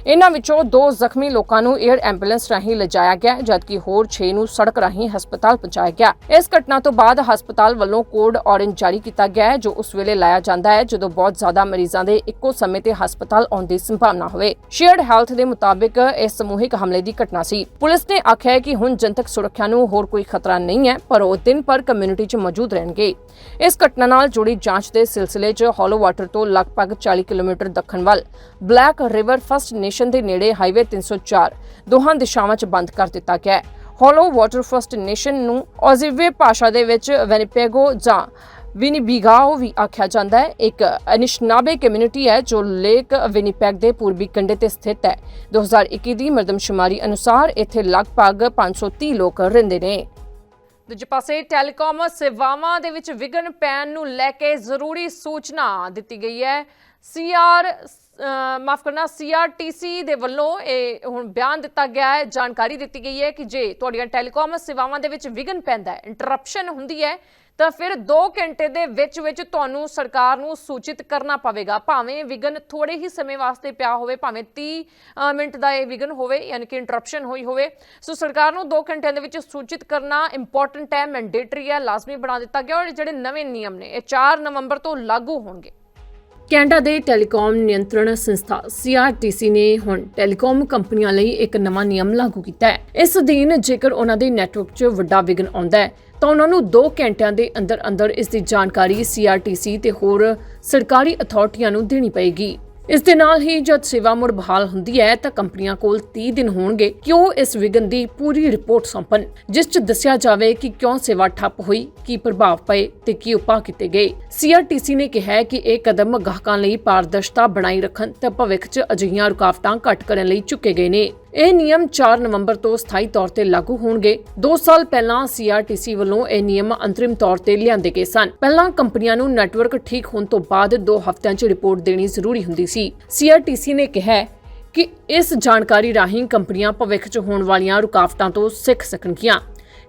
ਇਨ੍ਹਾਂ ਵਿੱਚੋਂ ਦੋ ਜ਼ਖਮੀ ਲੋਕਾਂ ਨੂੰ 에ਅਰ ਐਂਬੂਲੈਂਸ ਰਾਹੀਂ ਲਿਜਾਇਆ ਗਿਆ, ਜਦਕਿ ਹੋਰ 6 ਨੂੰ ਸੜਕ ਰਾਹੀਂ ਹਸਪਤਾਲ ਪਹੁੰਚਾਇਆ ਗਿਆ। ਇਸ ਘਟਨਾ ਤੋਂ ਬਾਅਦ ਹਸਪਤਾਲ ਵੱਲੋਂ ਕੋਡ ਔਰੇਂਜ ਜਾਰੀ ਕੀਤਾ ਗਿਆ ਜੋ ਉਸ ਵੇਲੇ ਲਾਇਆ ਜਾਂਦਾ ਹੈ, ਜਦੋਂ ਬਹੁਤ ਜ਼ਿਆਦਾ ਮਰੀਜ਼ਾਂ ਦੇ ਇੱਕੋ ਸਮੇਂ ਤੇ ਹਸਪਤਾਲ ਆਉਣ ਦੀ ਸੰਭਾਵਨਾ ਹੋਵੇ। ਸ਼ੇਅਰਡ ਹੈਲਥ ਦੇ ਮੁਤਾਬਿਕ ਇਸ ਸਮੂਹਿਕ ਹਮਲੇ ਦੀ ਘਟਨਾ ਸੀ। ਪੁਲਿਸ ਨੇ ਆਖਿਆ ਹੈ ਕਿ ਹੁਣ ਜਨਤਕ ਸੁਰੱਖਿਆ ਨੂੰ ਹੋਰ ਕੋਈ ਖਤਰਾ ਨਹੀਂ ਹੈ, ਪਰ ਉਹ ਦਿਨ ਪਰ ਕਮਿਊਨਿਟੀ 'ਚ ਮੌਜੂਦ ਰਹਿਣਗੇ। ਇਸ ਘਟਨਾ ਨਾਲ ਜੁੜੀ ਜਾਂਚ ਦੇ ਸਿਲਸਿਲੇ 'ਚ ਹਾਲੋ ਵਾਟਰ ਤੋਂ ਲਗਭਗ 40 ਕਿਲੋਮੀਟਰ ਦੱਖਣ ਵੱਲ ਬਲੈਕ ਰਿਵਰ ਫਸਟ ਨੇਸ਼ਨ ਦੇ ਨੇੜੇ ਹਾਈਵੇ 304 ਦੋਹਾਂ ਦਿਸ਼ਾਵਾਂ 'ਚ ਬੰਦ ਕਰ ਦਿੱਤਾ ਗਿਆ ਹੈ। ਹਾਲੋ ਵਾਟਰ ਫਸਟ ਨੇਸ਼ਨ ਨੂੰ ਔਜ਼ਿਵੇ ਭਾਸ਼ਾ ਦੇ ਵਿੱਚ ਵੈਨੀਪੇਗੋ ਜਾਂ ਵਿਨੀਬੀਗਾਓ ਵੀ ਆਖਿਆ ਜਾਂਦਾ ਹੈ। ਇੱਕ ਅਨਿਸ਼ਨਾਬੇ ਕਮਿਊਨਿਟੀ ਹੈ ਜੋ ਲੇਕ ਵਿਨੀਪੈਗ ਦੇ ਪੂਰਬੀ ਕੰਢੇ ਤੇ ਸਥਿਤ ਹੈ। 2021 ਦੀ ਮਰਦਮਸ਼ੁਮਾਰੀ ਅਨੁਸਾਰ ਇੱਥੇ ਲਗਭਗ 530 ਲੋਕ ਰਹਿੰਦੇ ਨੇ। ਦੂਜੇ ਪਾਸੇ ਟੈਲੀਕਾਮ ਸੇਵਾਵਾਂ ਦੇ ਵਿੱਚ ਵਿਘਨ ਪੈਣ ਨੂੰ ਲੈ ਕੇ ਜ਼ਰੂਰੀ ਸੂਚਨਾ ਦਿੱਤੀ ਗਈ ਹੈ। ਸੀਆਰ ਮਾਫ ਕਰਨਾ, ਸੀਆਰਟੀਸੀ ਦੇ ਵੱਲੋਂ ਇਹ ਹੁਣ ਬਿਆਨ ਦਿੱਤਾ ਗਿਆ ਹੈ। ਜਾਣਕਾਰੀ ਦਿੱਤੀ ਗਈ ਹੈ ਕਿ ਜੇ ਤੁਹਾਡੀਆਂ ਟੈਲੀਕਾਮ ਸੇਵਾਵਾਂ ਦੇ ਵਿੱਚ ਵਿਘਨ ਪੈਂਦਾ ਹੈ ਇੰਟਰਰਪਸ਼ਨ ਹੁੰਦੀ ਹੈ ਤਾਂ ਫਿਰ 2 ਘੰਟੇ ਦੇ ਵਿੱਚ ਵਿੱਚ ਤੁਹਾਨੂੰ ਸਰਕਾਰ ਨੂੰ ਸੂਚਿਤ ਕਰਨਾ ਪਵੇਗਾ। ਭਾਵੇਂ ਵਿਘਨ ਥੋੜੇ ਹੀ ਸਮੇਂ ਵਾਸਤੇ ਪਿਆ ਹੋਵੇ, ਭਾਵੇਂ 30 ਮਿੰਟ ਦਾ ਇਹ ਵਿਘਨ ਹੋਵੇ, ਯਾਨੀ ਕਿ ਇੰਟਰਰਪਸ਼ਨ ਹੋਈ ਹੋਵੇ। ਸੋ ਸਰਕਾਰ ਨੂੰ 2 ਘੰਟਿਆਂ ਦੇ ਵਿੱਚ ਸੂਚਿਤ ਕਰਨਾ ਇੰਪੋਰਟੈਂਟ ਹੈ ਮੈਂਡੇਟਰੀ ਹੈ, ਲਾਜ਼ਮੀ ਬਣਾ ਦਿੱਤਾ ਗਿਆ ਔਰ ਜਿਹੜੇ ਨਵੇਂ ਨਿਯਮ ਨੇ, ਇਹ 4 ਨਵੰਬਰ ਤੋਂ ਲਾਗੂ ਹੋਣਗੇ। ਕੈਨੇਡਾ ਦੇ ਟੈਲੀਕਾਮ ਨਿਯੰਤਰਣ ਸੰਸਥਾ CRTC ਨੇ ਹੁਣ ਟੈਲੀਕਾਮ ਕੰਪਨੀਆਂ ਲਈ ਇੱਕ ਨਵਾਂ ਨਿਯਮ ਲਾਗੂ ਕੀਤਾ ਹੈ। ਇਸ ਅਧੀਨ ਜੇਕਰ ਉਹਨਾਂ ਦੇ ਨੈਟਵਰਕ 'ਚ ਵੱਡਾ ਵਿਘਨ ਆਉਂਦਾ ਹੈ ਤਾਂ ਉਹਨਾਂ ਨੂੰ 2 ਘੰਟਿਆਂ ਦੇ ਅੰਦਰ ਅੰਦਰ ਇਸ ਦੀ ਜਾਣਕਾਰੀ CRTC ਤੇ ਹੋਰ ਸਰਕਾਰੀ ਅਥਾਰਟੀਆਂ ਨੂੰ ਦੇਣੀ ਪਏਗੀ। ਇਸ ਦੇ ਨਾਲ ਹੀ ਜਦ ਸੇਵਾ ਮੁੜ ਬਹਾਲ ਹੁੰਦੀ ਹੈ ਤਾਂ ਕੰਪਨੀਆਂ ਕੋਲ 30 ਦਿਨ ਹੋਣਗੇ ਕਿ ਉਹ ਇਸ ਵਿਗਨ ਦੀ ਪੂਰੀ ਰਿਪੋਰਟ ਸੌਂਪਣ ਜਿਸ 'ਚ ਦੱਸਿਆ ਜਾਵੇ ਕਿ ਕਿਉਂ ਸੇਵਾ ਠੱਪ ਹੋਈ, ਕੀ ਪ੍ਰਭਾਵ ਪਏ ਤੇ ਕੀ ਉਪਾਅ ਕੀਤੇ ਗਏ। CRTC ਨੇ ਕਿਹਾ ਹੈ ਕਿ ਇਹ ਕਦਮ ਗਾਹਕਾਂ ਲਈ ਪਾਰਦਰਸ਼ਤਾ ਬਣਾਈ ਰੱਖਣ ਤੇ ਭਵਿੱਖ 'ਚ ਅਜਿਹੀਆਂ ਰੁਕਾਵਟਾਂ ਘੱਟ ਕਰਨ ਲਈ ਚੁੱਕੇ ਗਏ ਨੇ। ਇਹ ਨਿਯਮ 4 ਨਵੰਬਰ ਤੋਂ ਸਥਾਈ ਤੌਰ ਤੇ ਲਾਗੂ ਹੋਣਗੇ। 2 ਸਾਲ ਪਹਿਲਾਂ CRTC ਵੱਲੋਂ ਇਹ ਨਿਯਮ ਅੰਤਰਿਮ ਤੌਰ ਤੇ ਲਿਆਂਦੇ ਗਏ ਸਨ। ਪਹਿਲਾਂ ਕੰਪਨੀਆਂ ਨੂੰ ਨੈਟਵਰਕ ਠੀਕ ਹੋਣ ਤੋਂ ਬਾਅਦ 2 ਹਫ਼ਤਿਆਂ 'ਚ ਰਿਪੋਰਟ ਦੇਣੀ ਜ਼ਰੂਰੀ ਹੁੰਦੀ ਸੀ। CRTC ਨੇ ਕਿਹਾ ਕਿ ਇਸ ਜਾਣਕਾਰੀ ਰਾਹੀਂ ਕੰਪਨੀਆਂ ਭਵਿੱਖ 'ਚ ਹੋਣ ਵਾਲੀਆਂ ਰੁਕਾਵਟਾਂ ਤੋਂ ਸਿੱਖ ਸਕਣਗੀਆਂ।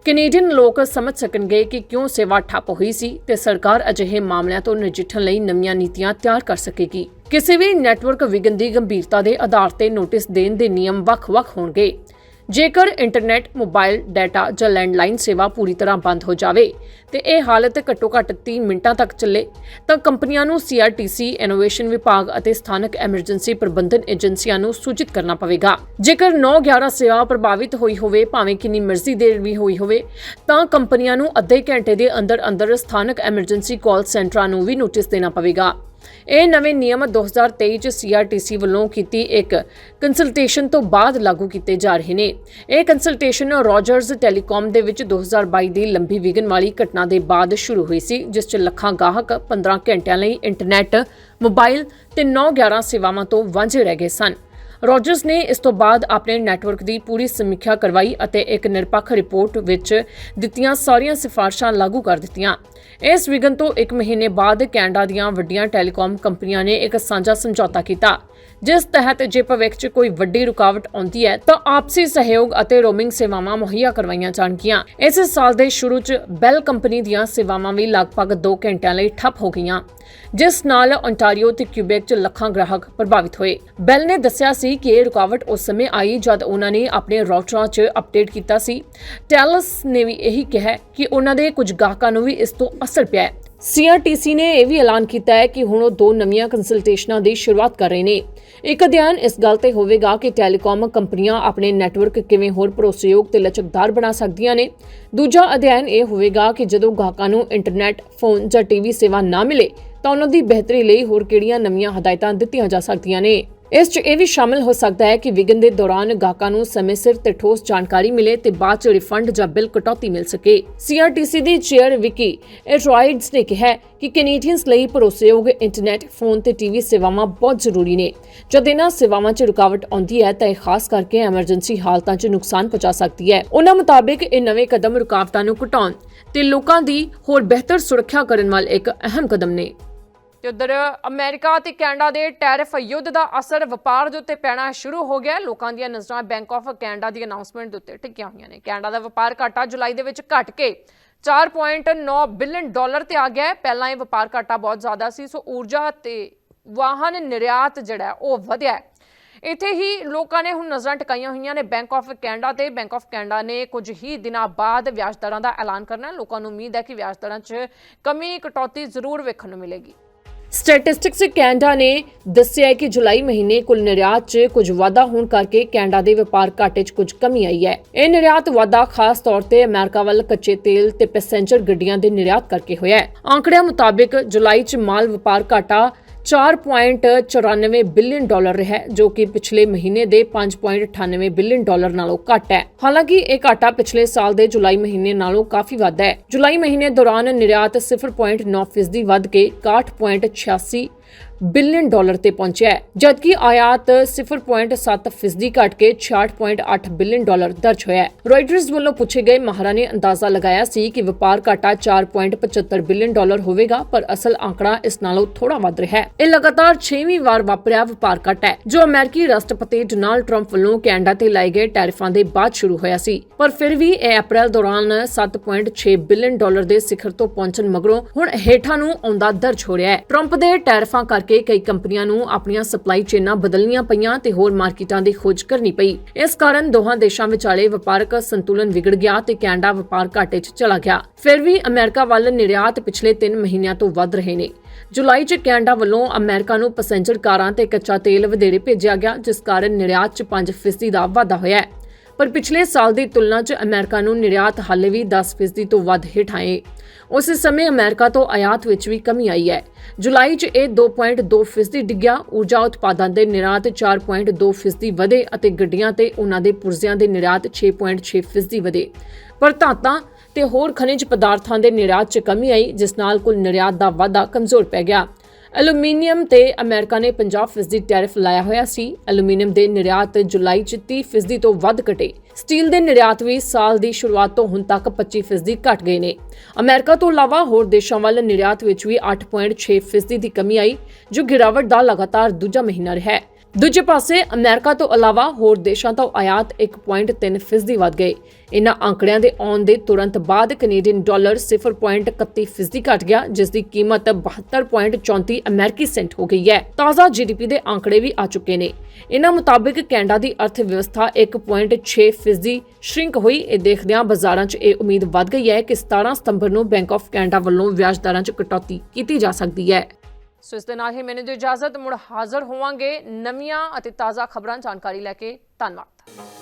ਕੈਨੇਡੀਅਨ ਲੋਕ ਸਮਝ ਸਕਣਗੇ ਕਿ ਕਿਉਂ ਸੇਵਾ ਠੱਪ ਹੋਈ ਸੀ ਤੇ ਸਰਕਾਰ ਅਜਿਹੇ ਮਾਮਲਿਆਂ ਤੋਂ ਨਜਿੱਠਣ ਲਈ ਨਵੀਆਂ ਨੀਤੀਆਂ ਤਿਆਰ ਕਰ ਸਕੇਗੀ। ਕਿਸੇ ਵੀ ਨੈਟਵਰਕ ਵਿਘਨ ਦੀ ਗੰਭੀਰਤਾ ਦੇ ਆਧਾਰ ਤੇ ਨੋਟਿਸ ਦੇਣ ਦੇ ਨਿਯਮ ਵੱਖ-ਵੱਖ ਹੋਣਗੇ। ਜੇਕਰ ਇੰਟਰਨੈਟ, ਮੋਬਾਈਲ, ਡਾਟਾ ਜਾਂ ਲੈਂਡਲਾਈਨ ਸੇਵਾ ਪੂਰੀ ਤਰ੍ਹਾਂ ਬੰਦ ਹੋ ਜਾਵੇ ਤੇ ਇਹ ਹਾਲਤ ਘੱਟੋ-ਘੱਟ 30 ਮਿੰਟਾਂ ਤੱਕ ਚੱਲੇ, ਤਾਂ ਕੰਪਨੀਆਂ ਨੂੰ CRTC ਇਨੋਵੇਸ਼ਨ ਵਿਭਾਗ ਅਤੇ ਸਥਾਨਕ ਐਮਰਜੈਂਸੀ ਪ੍ਰਬੰਧਨ ਏਜੰਸੀਆਂ ਨੂੰ ਸੂਚਿਤ ਕਰਨਾ ਪਵੇਗਾ। ਜੇਕਰ 9/11 ਸੇਵਾ ਪ੍ਰਭਾਵਿਤ ਹੋਈ ਹੋਵੇ, ਭਾਵੇਂ ਕਿੰਨੀ ਮਰਜ਼ੀ ਦੇਰ ਵੀ ਹੋਈ ਹੋਵੇ, ਤਾਂ ਕੰਪਨੀਆਂ ਨੂੰ ਅੱਧੇ ਘੰਟੇ ਦੇ ਅੰਦਰ-ਅੰਦਰ ਸਥਾਨਕ ਐਮਰਜੈਂਸੀ ਕਾਲ ਸੈਂਟਰਾਂ ਨੂੰ ਵੀ ਨੋਟਿਸ ਦੇਣਾ ਪਵੇਗਾ। ਇਹ ਨਵੇਂ ਨਿਯਮ 2023 ਚ CRTC ਵੱਲੋਂ ਕੀਤੀ ਇੱਕ ਕੰਸਲਟੇਸ਼ਨ ਤੋਂ ਬਾਅਦ ਲਾਗੂ ਕੀਤੇ ਜਾ ਰਹੇ ਨੇ। ਇਹ ਕੰਸਲਟੇਸ਼ਨ ਰੋਜਰਸ ਟੈਲੀਕਾਮ ਦੇ ਵਿੱਚ 2022 ਦੀ ਲੰਬੀ ਵਿਗਨ ਵਾਲੀ ਘਟਨਾ ਦੇ ਬਾਅਦ ਸ਼ੁਰੂ ਹੋਈ ਸੀ, ਜਿਸ ਚ ਲੱਖਾਂ ਗਾਹਕ 15 ਘੰਟਿਆਂ ਲਈ ਇੰਟਰਨੈਟ ਮੋਬਾਈਲ ਤੇ 9/11 ਸੇਵਾਵਾਂ ਤੋਂ ਵਾਂਝੇ ਰਹਿ ਗਏ ਸਨ। ਰੋਜਰਸ ਨੇ ਇਸ ਤੋਂ ਬਾਅਦ ਆਪਣੇ ਨੈਟਵਰਕ ਦੀ ਪੂਰੀ ਸਮੀਖਿਆ ਕਰਵਾਈ ਅਤੇ ਇੱਕ ਨਿਰਪੱਖ ਰਿਪੋਰਟ ਵਿੱਚ ਦਿੱਤੀਆਂ ਸਾਰੀਆਂ ਸਿਫਾਰਸ਼ਾਂ ਲਾਗੂ ਕਰ ਦਿੱਤੀਆਂ। ਇਸ ਵਿਗਨ ਤੋਂ ਇੱਕ ਮਹੀਨੇ ਬਾਅਦ ਕੈਨੇਡਾ ਦੀਆਂ ਵੱਡੀਆਂ ਟੈਲੀਕਾਮ ਕੰਪਨੀਆਂ ਨੇ ਇੱਕ ਸਾਂਝਾ ਸਮਝੌਤਾ ਕੀਤਾ। ਜਿਸ ਤਹਿਤ ਜੇ ਭਵਿੱਖ 'ਚ ਕੋਈ ਵੱਡੀ ਰੁਕਾਵਟ ਆਉਂਦੀ ਹੈ, ਤਾਂ ਆਪਸੀ ਸਹਿਯੋਗ ਅਤੇ ਰੋਮਿੰਗ ਸੇਵਾਵਾਂ ਮੁਹੱਈਆ ਕਰਵਾਈਆਂ ਜਾਣਗੀਆਂ। ਇਸ ਸਾਲ ਦੇ ਸ਼ੁਰੂ 'ਚ ਬੈਲ ਕੰਪਨੀ ਦੀਆਂ ਸੇਵਾਵਾਂ ਵੀ ਲਗਭਗ 2 ਘੰਟਿਆਂ ਲਈ ਠੱਪ ਹੋ ਗਈਆਂ, ਜਿਸ ਨਾਲ ontario ਤੇ ਕਿਊਬੈਕ 'ਚ ਲੱਖਾਂ ਗ੍ਰਾਹਕ ਪ੍ਰਭਾਵਿਤ ਹੋਏ। ਬੈਲ ਨੇ ਦੱਸਿਆ ਸੀ ਕਿ ਇਹ ਰੁਕਾਵਟ ਉਸ ਸਮੇਂ ਆਈ ਜਦ ਉਹਨਾਂ ਨੇ ਆਪਣੇ ਰਾਊਟਰਾਂ 'ਚ ਅਪਡੇਟ ਕੀਤਾ ਸੀ। ਟੈਲਸ ਨੇ ਵੀ ਇਹੀ ਕਿਹਾ ਕਿ ਉਹਨਾਂ ਦੇ ਕੁਝ ਗਾਹਕਾਂ ਨੂੰ ਵੀ ਇਸ ਤੋਂ ਅਸਰ ਪਿਆ ਹੈ CRTC ਨੇ ਇਹ ਵੀ ਐਲਾਨ ਕੀਤਾ ਹੈ ਕਿ ਹੁਣ ਉਹ ਦੋ ਨਵੀਆਂ ਕੰਸਲਟੇਸ਼ਨਾਂ ਦੀ ਸ਼ੁਰੂਆਤ ਕਰ ਰਹੇ ਨੇ। ਇੱਕ ਅਧਿਐਨ ਇਸ ਗੱਲ ਤੇ ਹੋਵੇਗਾ ਕਿ ਟੈਲੀਕਾਮ ਕੰਪਨੀਆਂ ਆਪਣੇ ਨੈਟਵਰਕ ਕਿਵੇਂ ਹੋਰ ਭਰੋਸੇਯੋਗ ਤੇ ਲਚਕਦਾਰ ਬਣਾ ਸਕਦੀਆਂ ਨੇ। ਦੂਜਾ ਅਧਿਐਨ ਇਹ ਹੋਵੇਗਾ ਕਿ ਜਦੋਂ ਗਾਹਕਾਂ ਨੂੰ ਇੰਟਰਨੈਟ, ਫੋਨ ਜਾਂ ਟੀਵੀ ਸੇਵਾ ਨਾ ਮਿਲੇ, ਤਾਂ ਉਹਨਾਂ ਦੀ ਬਿਹਤਰੀ ਲਈ ਹੋਰ ਕਿਹੜੀਆਂ ਨਵੀਆਂ ਹਦਾਇਤਾਂ ਦਿੱਤੀਆਂ ਜਾ ਸਕਦੀਆਂ ਨੇ। ਇਸ 'ਚ ਇਹ ਵੀ ਸ਼ਾਮਲ ਹੋ ਸਕਦਾ ਹੈ ਕਿ ਵਿਗਨ ਦੇ ਦੌਰਾਨ ਗਾਹਕਾਂ ਨੂੰ ਸਮੇਂ ਸਿਰ ਤੇ ਠੋਸ ਜਾਣਕਾਰੀ ਮਿਲੇ ਤੇ ਬਾਅਦ 'ਚ ਰਿਫੰਡ ਜਾਂ ਬਿੱਲ ਕਟੌਤੀ ਮਿਲ ਸਕੇ। CRTC ਦੀ ਚੇਅਰ ਵਿਕੀ ਐਟਰਾਇਡਸ ਨੇ ਕਿਹਾ ਕਿ ਕੈਨੇਡੀਅਨਸ ਲਈ ਭਰੋਸੇਯੋਗ ਇੰਟਰਨੈਟ, ਫੋਨ ਤੇ ਟੀਵੀ ਸੇਵਾਵਾਂ ਬਹੁਤ ਜ਼ਰੂਰੀ ਨੇ। ਜਦ ਇਹਨਾਂ ਸੇਵਾਵਾਂ 'ਚ ਰੁਕਾਵਟ ਆਉਂਦੀ ਹੈ ਤਾਂ ਇਹ ਖਾਸ ਕਰਕੇ ਐਮਰਜੈਂਸੀ ਹਾਲਤਾਂ 'ਚ ਨੁਕਸਾਨ ਪਹੁੰਚਾ ਸਕਦੀ ਹੈ। ਉਹਨਾਂ ਮੁਤਾਬਿਕ ਇਹ ਨਵੇਂ ਕਦਮ ਰੁਕਾਵਟਾਂ ਨੂੰ ਘਟਾਉਣ ਤੇ ਲੋਕਾਂ ਦੀ ਹੋਰ ਬਿਹਤਰ ਸੁਰੱਖਿਆ ਕਰਨ ਵੱਲ ਇੱਕ ਅਹਿਮ ਕਦਮ ਨੇ। ਤੇ ਉਧਰ ਅਮਰੀਕਾ ਤੇ ਕੈਨੇਡਾ ਦੇ ਟੈਰਿਫ ਯੁੱਧ ਦਾ ਅਸਰ ਵਪਾਰ ਦੇ ਉੱਤੇ ਪੈਣਾ ਸ਼ੁਰੂ ਹੋ ਗਿਆ। ਲੋਕਾਂ ਦੀਆਂ ਨਜ਼ਰਾਂ ਬੈਂਕ ਆਫ ਕੈਨੇਡਾ ਦੀ ਅਨਾਉਂਸਮੈਂਟ ਦੇ ਉੱਤੇ ਟਿਕੀਆਂ ਹੋਈਆਂ ਨੇ। ਕੈਨੇਡਾ ਦਾ ਵਪਾਰ ਘਾਟਾ ਜੁਲਾਈ ਦੇ ਵਿੱਚ ਘਟ ਕੇ 4.9 ਬਿਲੀਅਨ ਡਾਲਰ ਤੇ ਆ ਗਿਆ ਹੈ। ਪਹਿਲਾਂ ਇਹ ਵਪਾਰ ਘਾਟਾ ਬਹੁਤ ਜ਼ਿਆਦਾ ਸੀ, ਸੋ ਊਰਜਾ ਤੇ ਵਾਹਨ ਨਿਰਯਾਤ ਜਿਹੜਾ ਉਹ ਵਧਿਆ ਹੈ। ਇੱਥੇ ਹੀ ਲੋਕਾਂ ਨੇ ਹੁਣ ਨਜ਼ਰਾਂ ਟਿਕਾਈਆਂ ਹੋਈਆਂ ਨੇ। ਬੈਂਕ ਆਫ ਕੈਨੇਡਾ ਤੇ ਬੈਂਕ ਆਫ ਕੈਨੇਡਾ ਨੇ ਕੁਝ ਹੀ ਦਿਨਾਂ ਬਾਅਦ ਵਿਆਜ ਦਰਾਂ ਦਾ ਐਲਾਨ ਕਰਨਾ ਲੋਕਾਂ ਨੂੰ ਉਮੀਦ ਹੈ ਕਿ ਵਿਆਜ ਦਰਾਂ 'ਚ ਕਮੀ, ਕਟੌਤੀ ਜ਼ਰੂਰ ਵੇਖਣ ਨੂੰ ਮਿਲੇਗੀ। ਸਟੈਟਿਸਟਿਕਸ ਕੈਨੇਡਾ ਨੇ ਦੱਸਿਆ ਹੈ ਕਿ ਜੁਲਾਈ ਮਹੀਨੇ ਕੁੱਲ ਨਿਰਯਾਤ 'ਚ ਕੁਝ ਵਾਧਾ ਹੋਣ ਕਰਕੇ ਕੈਨੇਡਾ ਦੇ ਵਪਾਰ ਘਾਟੇ 'ਚ ਕੁਝ ਕਮੀ ਆਈ ਹੈ। ਇਹ ਨਿਰਯਾਤ ਵਾਧਾ ਖਾਸ ਤੌਰ ਤੇ ਅਮਰੀਕਾ ਵੱਲ ਕੱਚੇ ਤੇਲ ਤੇ ਪੈਸੇਂਜਰ ਗੱਡੀਆਂ ਦੇ ਨਿਰਯਾਤ ਕਰਕੇ ਹੋਇਆ ਹੈ। ਆંકੜਿਆਂ ਮੁਤਾਬਿਕ ਜੁਲਾਈ 'ਚ ਮਾਲ ਵਪਾਰ ਘਾਟਾ 4.94 ਬਿਲੀਅਨ ਡਾਲਰ ਰਿਹਾ ਜੋ ਕਿ ਪਿਛਲੇ ਮਹੀਨੇ ਦੇ 5.98 ਬਿਲੀਅਨ ਡਾਲਰ ਨਾਲੋਂ ਘੱਟ ਹੈ। ਹਾਲਾਂਕਿ ਇਹ ਘਾਟਾ ਪਿਛਲੇ ਸਾਲ ਦੇ ਜੁਲਾਈ ਮਹੀਨੇ ਨਾਲੋਂ ਕਾਫੀ ਵੱਧ ਹੈ। ਜੁਲਾਈ ਮਹੀਨੇ ਦੌਰਾਨ ਨਿਰਯਾਤ 0.9% ਫੀਸਦੀ ਵੱਧ ਕੇ 61.86 ਬਿਲੀਅਨ ਡਾਲਰ ਤੇ ਪਹੁੰਚਿਆ ਹੈ, ਜਦਕਿ ਆਯਾਤ 0.7 ਫੀਸਦੀ ਘਟ ਕੇ 66.8 ਬਿਲੀਅਨ ਡਾਲਰ ਦਰਜ ਹੋਇਆ ਹੈ। ਰॉयਟਰਸ ਵੱਲੋਂ ਪੁੱਛੇ ਗਏ ਮਾਹਰਾਂ ਨੇ ਅੰਦਾਜ਼ਾ ਲਗਾਇਆ ਸੀ ਕਿ ਵਪਾਰ ਘਾਟਾ 4.75 ਬਿਲੀਅਨ ਡਾਲਰ ਹੋਵੇਗਾ, ਪਰ ਅਸਲ ਆંકੜਾ ਇਸ ਨਾਲੋਂ ਥੋੜਾ ਵੱਧ ਰਿਹਾ ਹੈ। ਇਹ ਲਗਾਤਾਰ 6ਵੀਂ ਵਾਰ ਵਾਪਰਿਆ ਵਪਾਰ ਘਾਟਾ ਹੈ, ਜੋ ਅਮਰੀਕੀ ਰਾਸ਼ਟਰਪਤੀ ਡੋਨਾਲਡ ਟਰੰਪ ਵੱਲੋਂ ਕੈਨੇਡਾ ਤੇ ਲਾਏ ਗਏ ਟੈਰਿਫਾਂ ਦੇ ਬਾਅਦ ਸ਼ੁਰੂ ਹੋਇਆ ਸੀ। ਪਰ ਫਿਰ ਵੀ ਇਹ ਅਪ੍ਰੈਲ ਦੌਰਾਨ 7.6 ਬਿਲੀਅਨ ਡਾਲਰ ਦੇ ਸਿਖਰ ਤੋਂ ਪਹੁੰਚਣ ਮਗਰੋਂ ਹੁਣ ਹੇਠਾਂ ਨੂੰ ਆਉਂਦਾ ਦਰਜ ਹੋ ਰਿਹਾ ਹੈ। ਟਰੰਪ ਦੇ ਟੈਰਿਫਾਂ ਕਰਕੇ ਕਰਕੇ ਕਈ ਕੰਪਨੀਆਂ ਨੂੰ ਆਪਣੀਆਂ ਸਪਲਾਈ ਚੇਨਾਂ ਬਦਲਣੀਆਂ ਪਈਆਂ ਤੇ ਹੋਰ ਮਾਰਕੀਟਾਂ ਦੀ ਖੋਜ ਕਰਨੀ ਪਈ। ਇਸ ਕਾਰਨ ਦੋਹਾਂ ਦੇਸ਼ਾਂ ਵਿਚਾਲੇ ਵਪਾਰਕ ਸੰਤੁਲਨ ਵਿਗੜ ਗਿਆ ਤੇ ਕੈਨੇਡਾ ਵਪਾਰ ਘਾਟੇ 'ਚ ਚਲਾ ਗਿਆ। ਫਿਰ ਵੀ ਅਮਰੀਕਾ ਵੱਲ ਨਿਰਯਾਤ ਪਿਛਲੇ 3 ਮਹੀਨਿਆਂ ਤੋਂ ਵੱਧ ਰਹੇ ਨੇ। ਜੁਲਾਈ 'ਚ ਕੈਨੇਡਾ ਵੱਲੋਂ ਅਮਰੀਕਾ ਨੂੰ ਪੈਸੇਂਜਰ ਕਾਰਾਂ ਤੇ ਕੱਚਾ ਤੇਲ ਵਧੇਰੇ ਭੇਜਿਆ ਗਿਆ, ਜਿਸ ਕਾਰਨ ਨਿਰਯਾਤ 'ਚ 5% ਦਾ ਵਾਧਾ ਹੋਇਆ ਹੈ। ਪਰ ਪਿਛਲੇ ਸਾਲ ਦੀ ਤੁਲਨਾ 'ਚ ਅਮਰੀਕਾ ਨੂੰ ਨਿਰਯਾਤ ਹਾਲੇ ਵੀ 10% ਤੋਂ ਵੱਧ ਹੇਠ ਆਏ। ਉਸ ਸਮੇਂ ਅਮਰੀਕਾ ਤੋਂ ਆਯਾਤ ਵਿੱਚ ਵੀ ਕਮੀ ਆਈ ਹੈ। ਜੁਲਾਈ 'ਚ ਇਹ 2.2% ਡਿੱਗਿਆ। ਊਰਜਾ ਉਤਪਾਦਾਂ ਦੇ ਨਿਰਯਾਤ 4.2% ਵਧੇ ਅਤੇ ਗੱਡੀਆਂ ਤੇ ਉਹਨਾਂ ਦੇ ਪੁਰਜ਼ਿਆਂ ਦੇ ਨਿਰਯਾਤ 6.6% ਵਧੇ। ਪਰ ਧਾਤਾਂ ਤੇ ਹੋਰ ਖਣਿਜ ਪਦਾਰਥਾਂ ਦੇ ਨਿਰਯਾਤ 'ਚ ਕਮੀ ਆਈ, ਜਿਸ ਨਾਲ ਕੁੱਲ ਨਿਰਯਾਤ ਦਾ ਵਾਧਾ ਕਮਜ਼ੋਰ ਪੈ ਗਿਆ। ਐਲੂਮੀਨੀਅਮ ਤੇ ਅਮਰੀਕਾ ਨੇ 50% ਟੈਰਿਫ ਲਾਇਆ ਹੋਇਆ ਸੀ। ਐਲੂਮੀਨੀਅਮ ਦੇ ਨਿਰਯਾਤ ਜੁਲਾਈ 'ਚ 30% ਤੋਂ ਵੱਧ ਘਟੇ। ਸਟੀਲ ਦੇ ਨਿਰਯਾਤ ਵੀ ਸਾਲ ਦੀ ਸ਼ੁਰੂਆਤ ਤੋਂ ਹੁਣ ਤੱਕ 25% ਘਟ ਗਏ ਨੇ। ਅਮਰੀਕਾ ਤੋਂ ਇਲਾਵਾ ਹੋਰ ਦੇਸ਼ਾਂ ਵੱਲ ਨਿਰਯਾਤ ਵਿੱਚ ਵੀ 8.6% ਦੀ ਕਮੀ ਆਈ, ਜੋ ਗਿਰਾਵਟ ਦਾ ਲਗਾਤਾਰ ਦੂਜਾ ਮਹੀਨਾ ਰਿਹਾ ਹੈ। ਦੂਜੇ ਪਾਸੇ, ਅਮਰੀਕਾ ਤੋਂ ਇਲਾਵਾ ਹੋਰ ਦੇਸ਼ਾਂ ਤੋਂ ਆਯਾਤ 1.3% ਵੱਧ ਗਏ ਇਨ੍ਹਾਂ ਅੰਕੜਿਆਂ ਦੇ ਆਉਣ ਦੇ ਤੁਰੰਤ ਬਾਅਦ ਕੈਨੇਡੀਅਨ ਡਾਲਰ 0.31% ਘਟ ਗਿਆ ਜਿਸ ਦੀ ਕੀਮਤ 72.34 ਅਮਰੀਕੀ ਸੈਂਟ ਹੋ ਗਈ ਹੈ। ਤਾਜ਼ਾ ਜੀਡੀਪੀ ਦੇ ਅੰਕੜੇ ਵੀ ਆ ਚੁੱਕੇ ਨੇ। ਇਨ੍ਹਾਂ ਮੁਤਾਬਕ ਕੈਨੇਡਾ ਦੀ ਅਰਥ ਵਿਵਸਥਾ 1.6% ਸ਼੍ਰਿੰਕ ਹੋਈ। ਇਹ ਦੇਖਦਿਆਂ ਬਾਜ਼ਾਰਾਂ 'ਚ ਇਹ ਉਮੀਦ ਵੱਧ ਗਈ ਹੈ ਕਿ 17 ਸਤੰਬਰ ਨੂੰ ਬੈਂਕ ਆਫ ਕੈਨੇਡਾ ਵੱਲੋਂ ਵਿਆਜ ਦਰਾਂ 'ਚ ਕਟੌਤੀ ਕੀਤੀ ਜਾ ਸਕਦੀ ਹੈ। ਸੋ ਇਸ ਦੇ ਨਾਲ ਹੀ ਮੈਨੂੰ ਜੋ ਇਜਾਜ਼ਤ, ਮੁੜ ਹਾਜ਼ਰ ਹੋਵਾਂਗੇ ਨਵੀਆਂ ਅਤੇ ਤਾਜ਼ਾ ਖਬਰਾਂ, ਜਾਣਕਾਰੀ ਲੈ ਕੇ ਧੰਨਵਾਦ।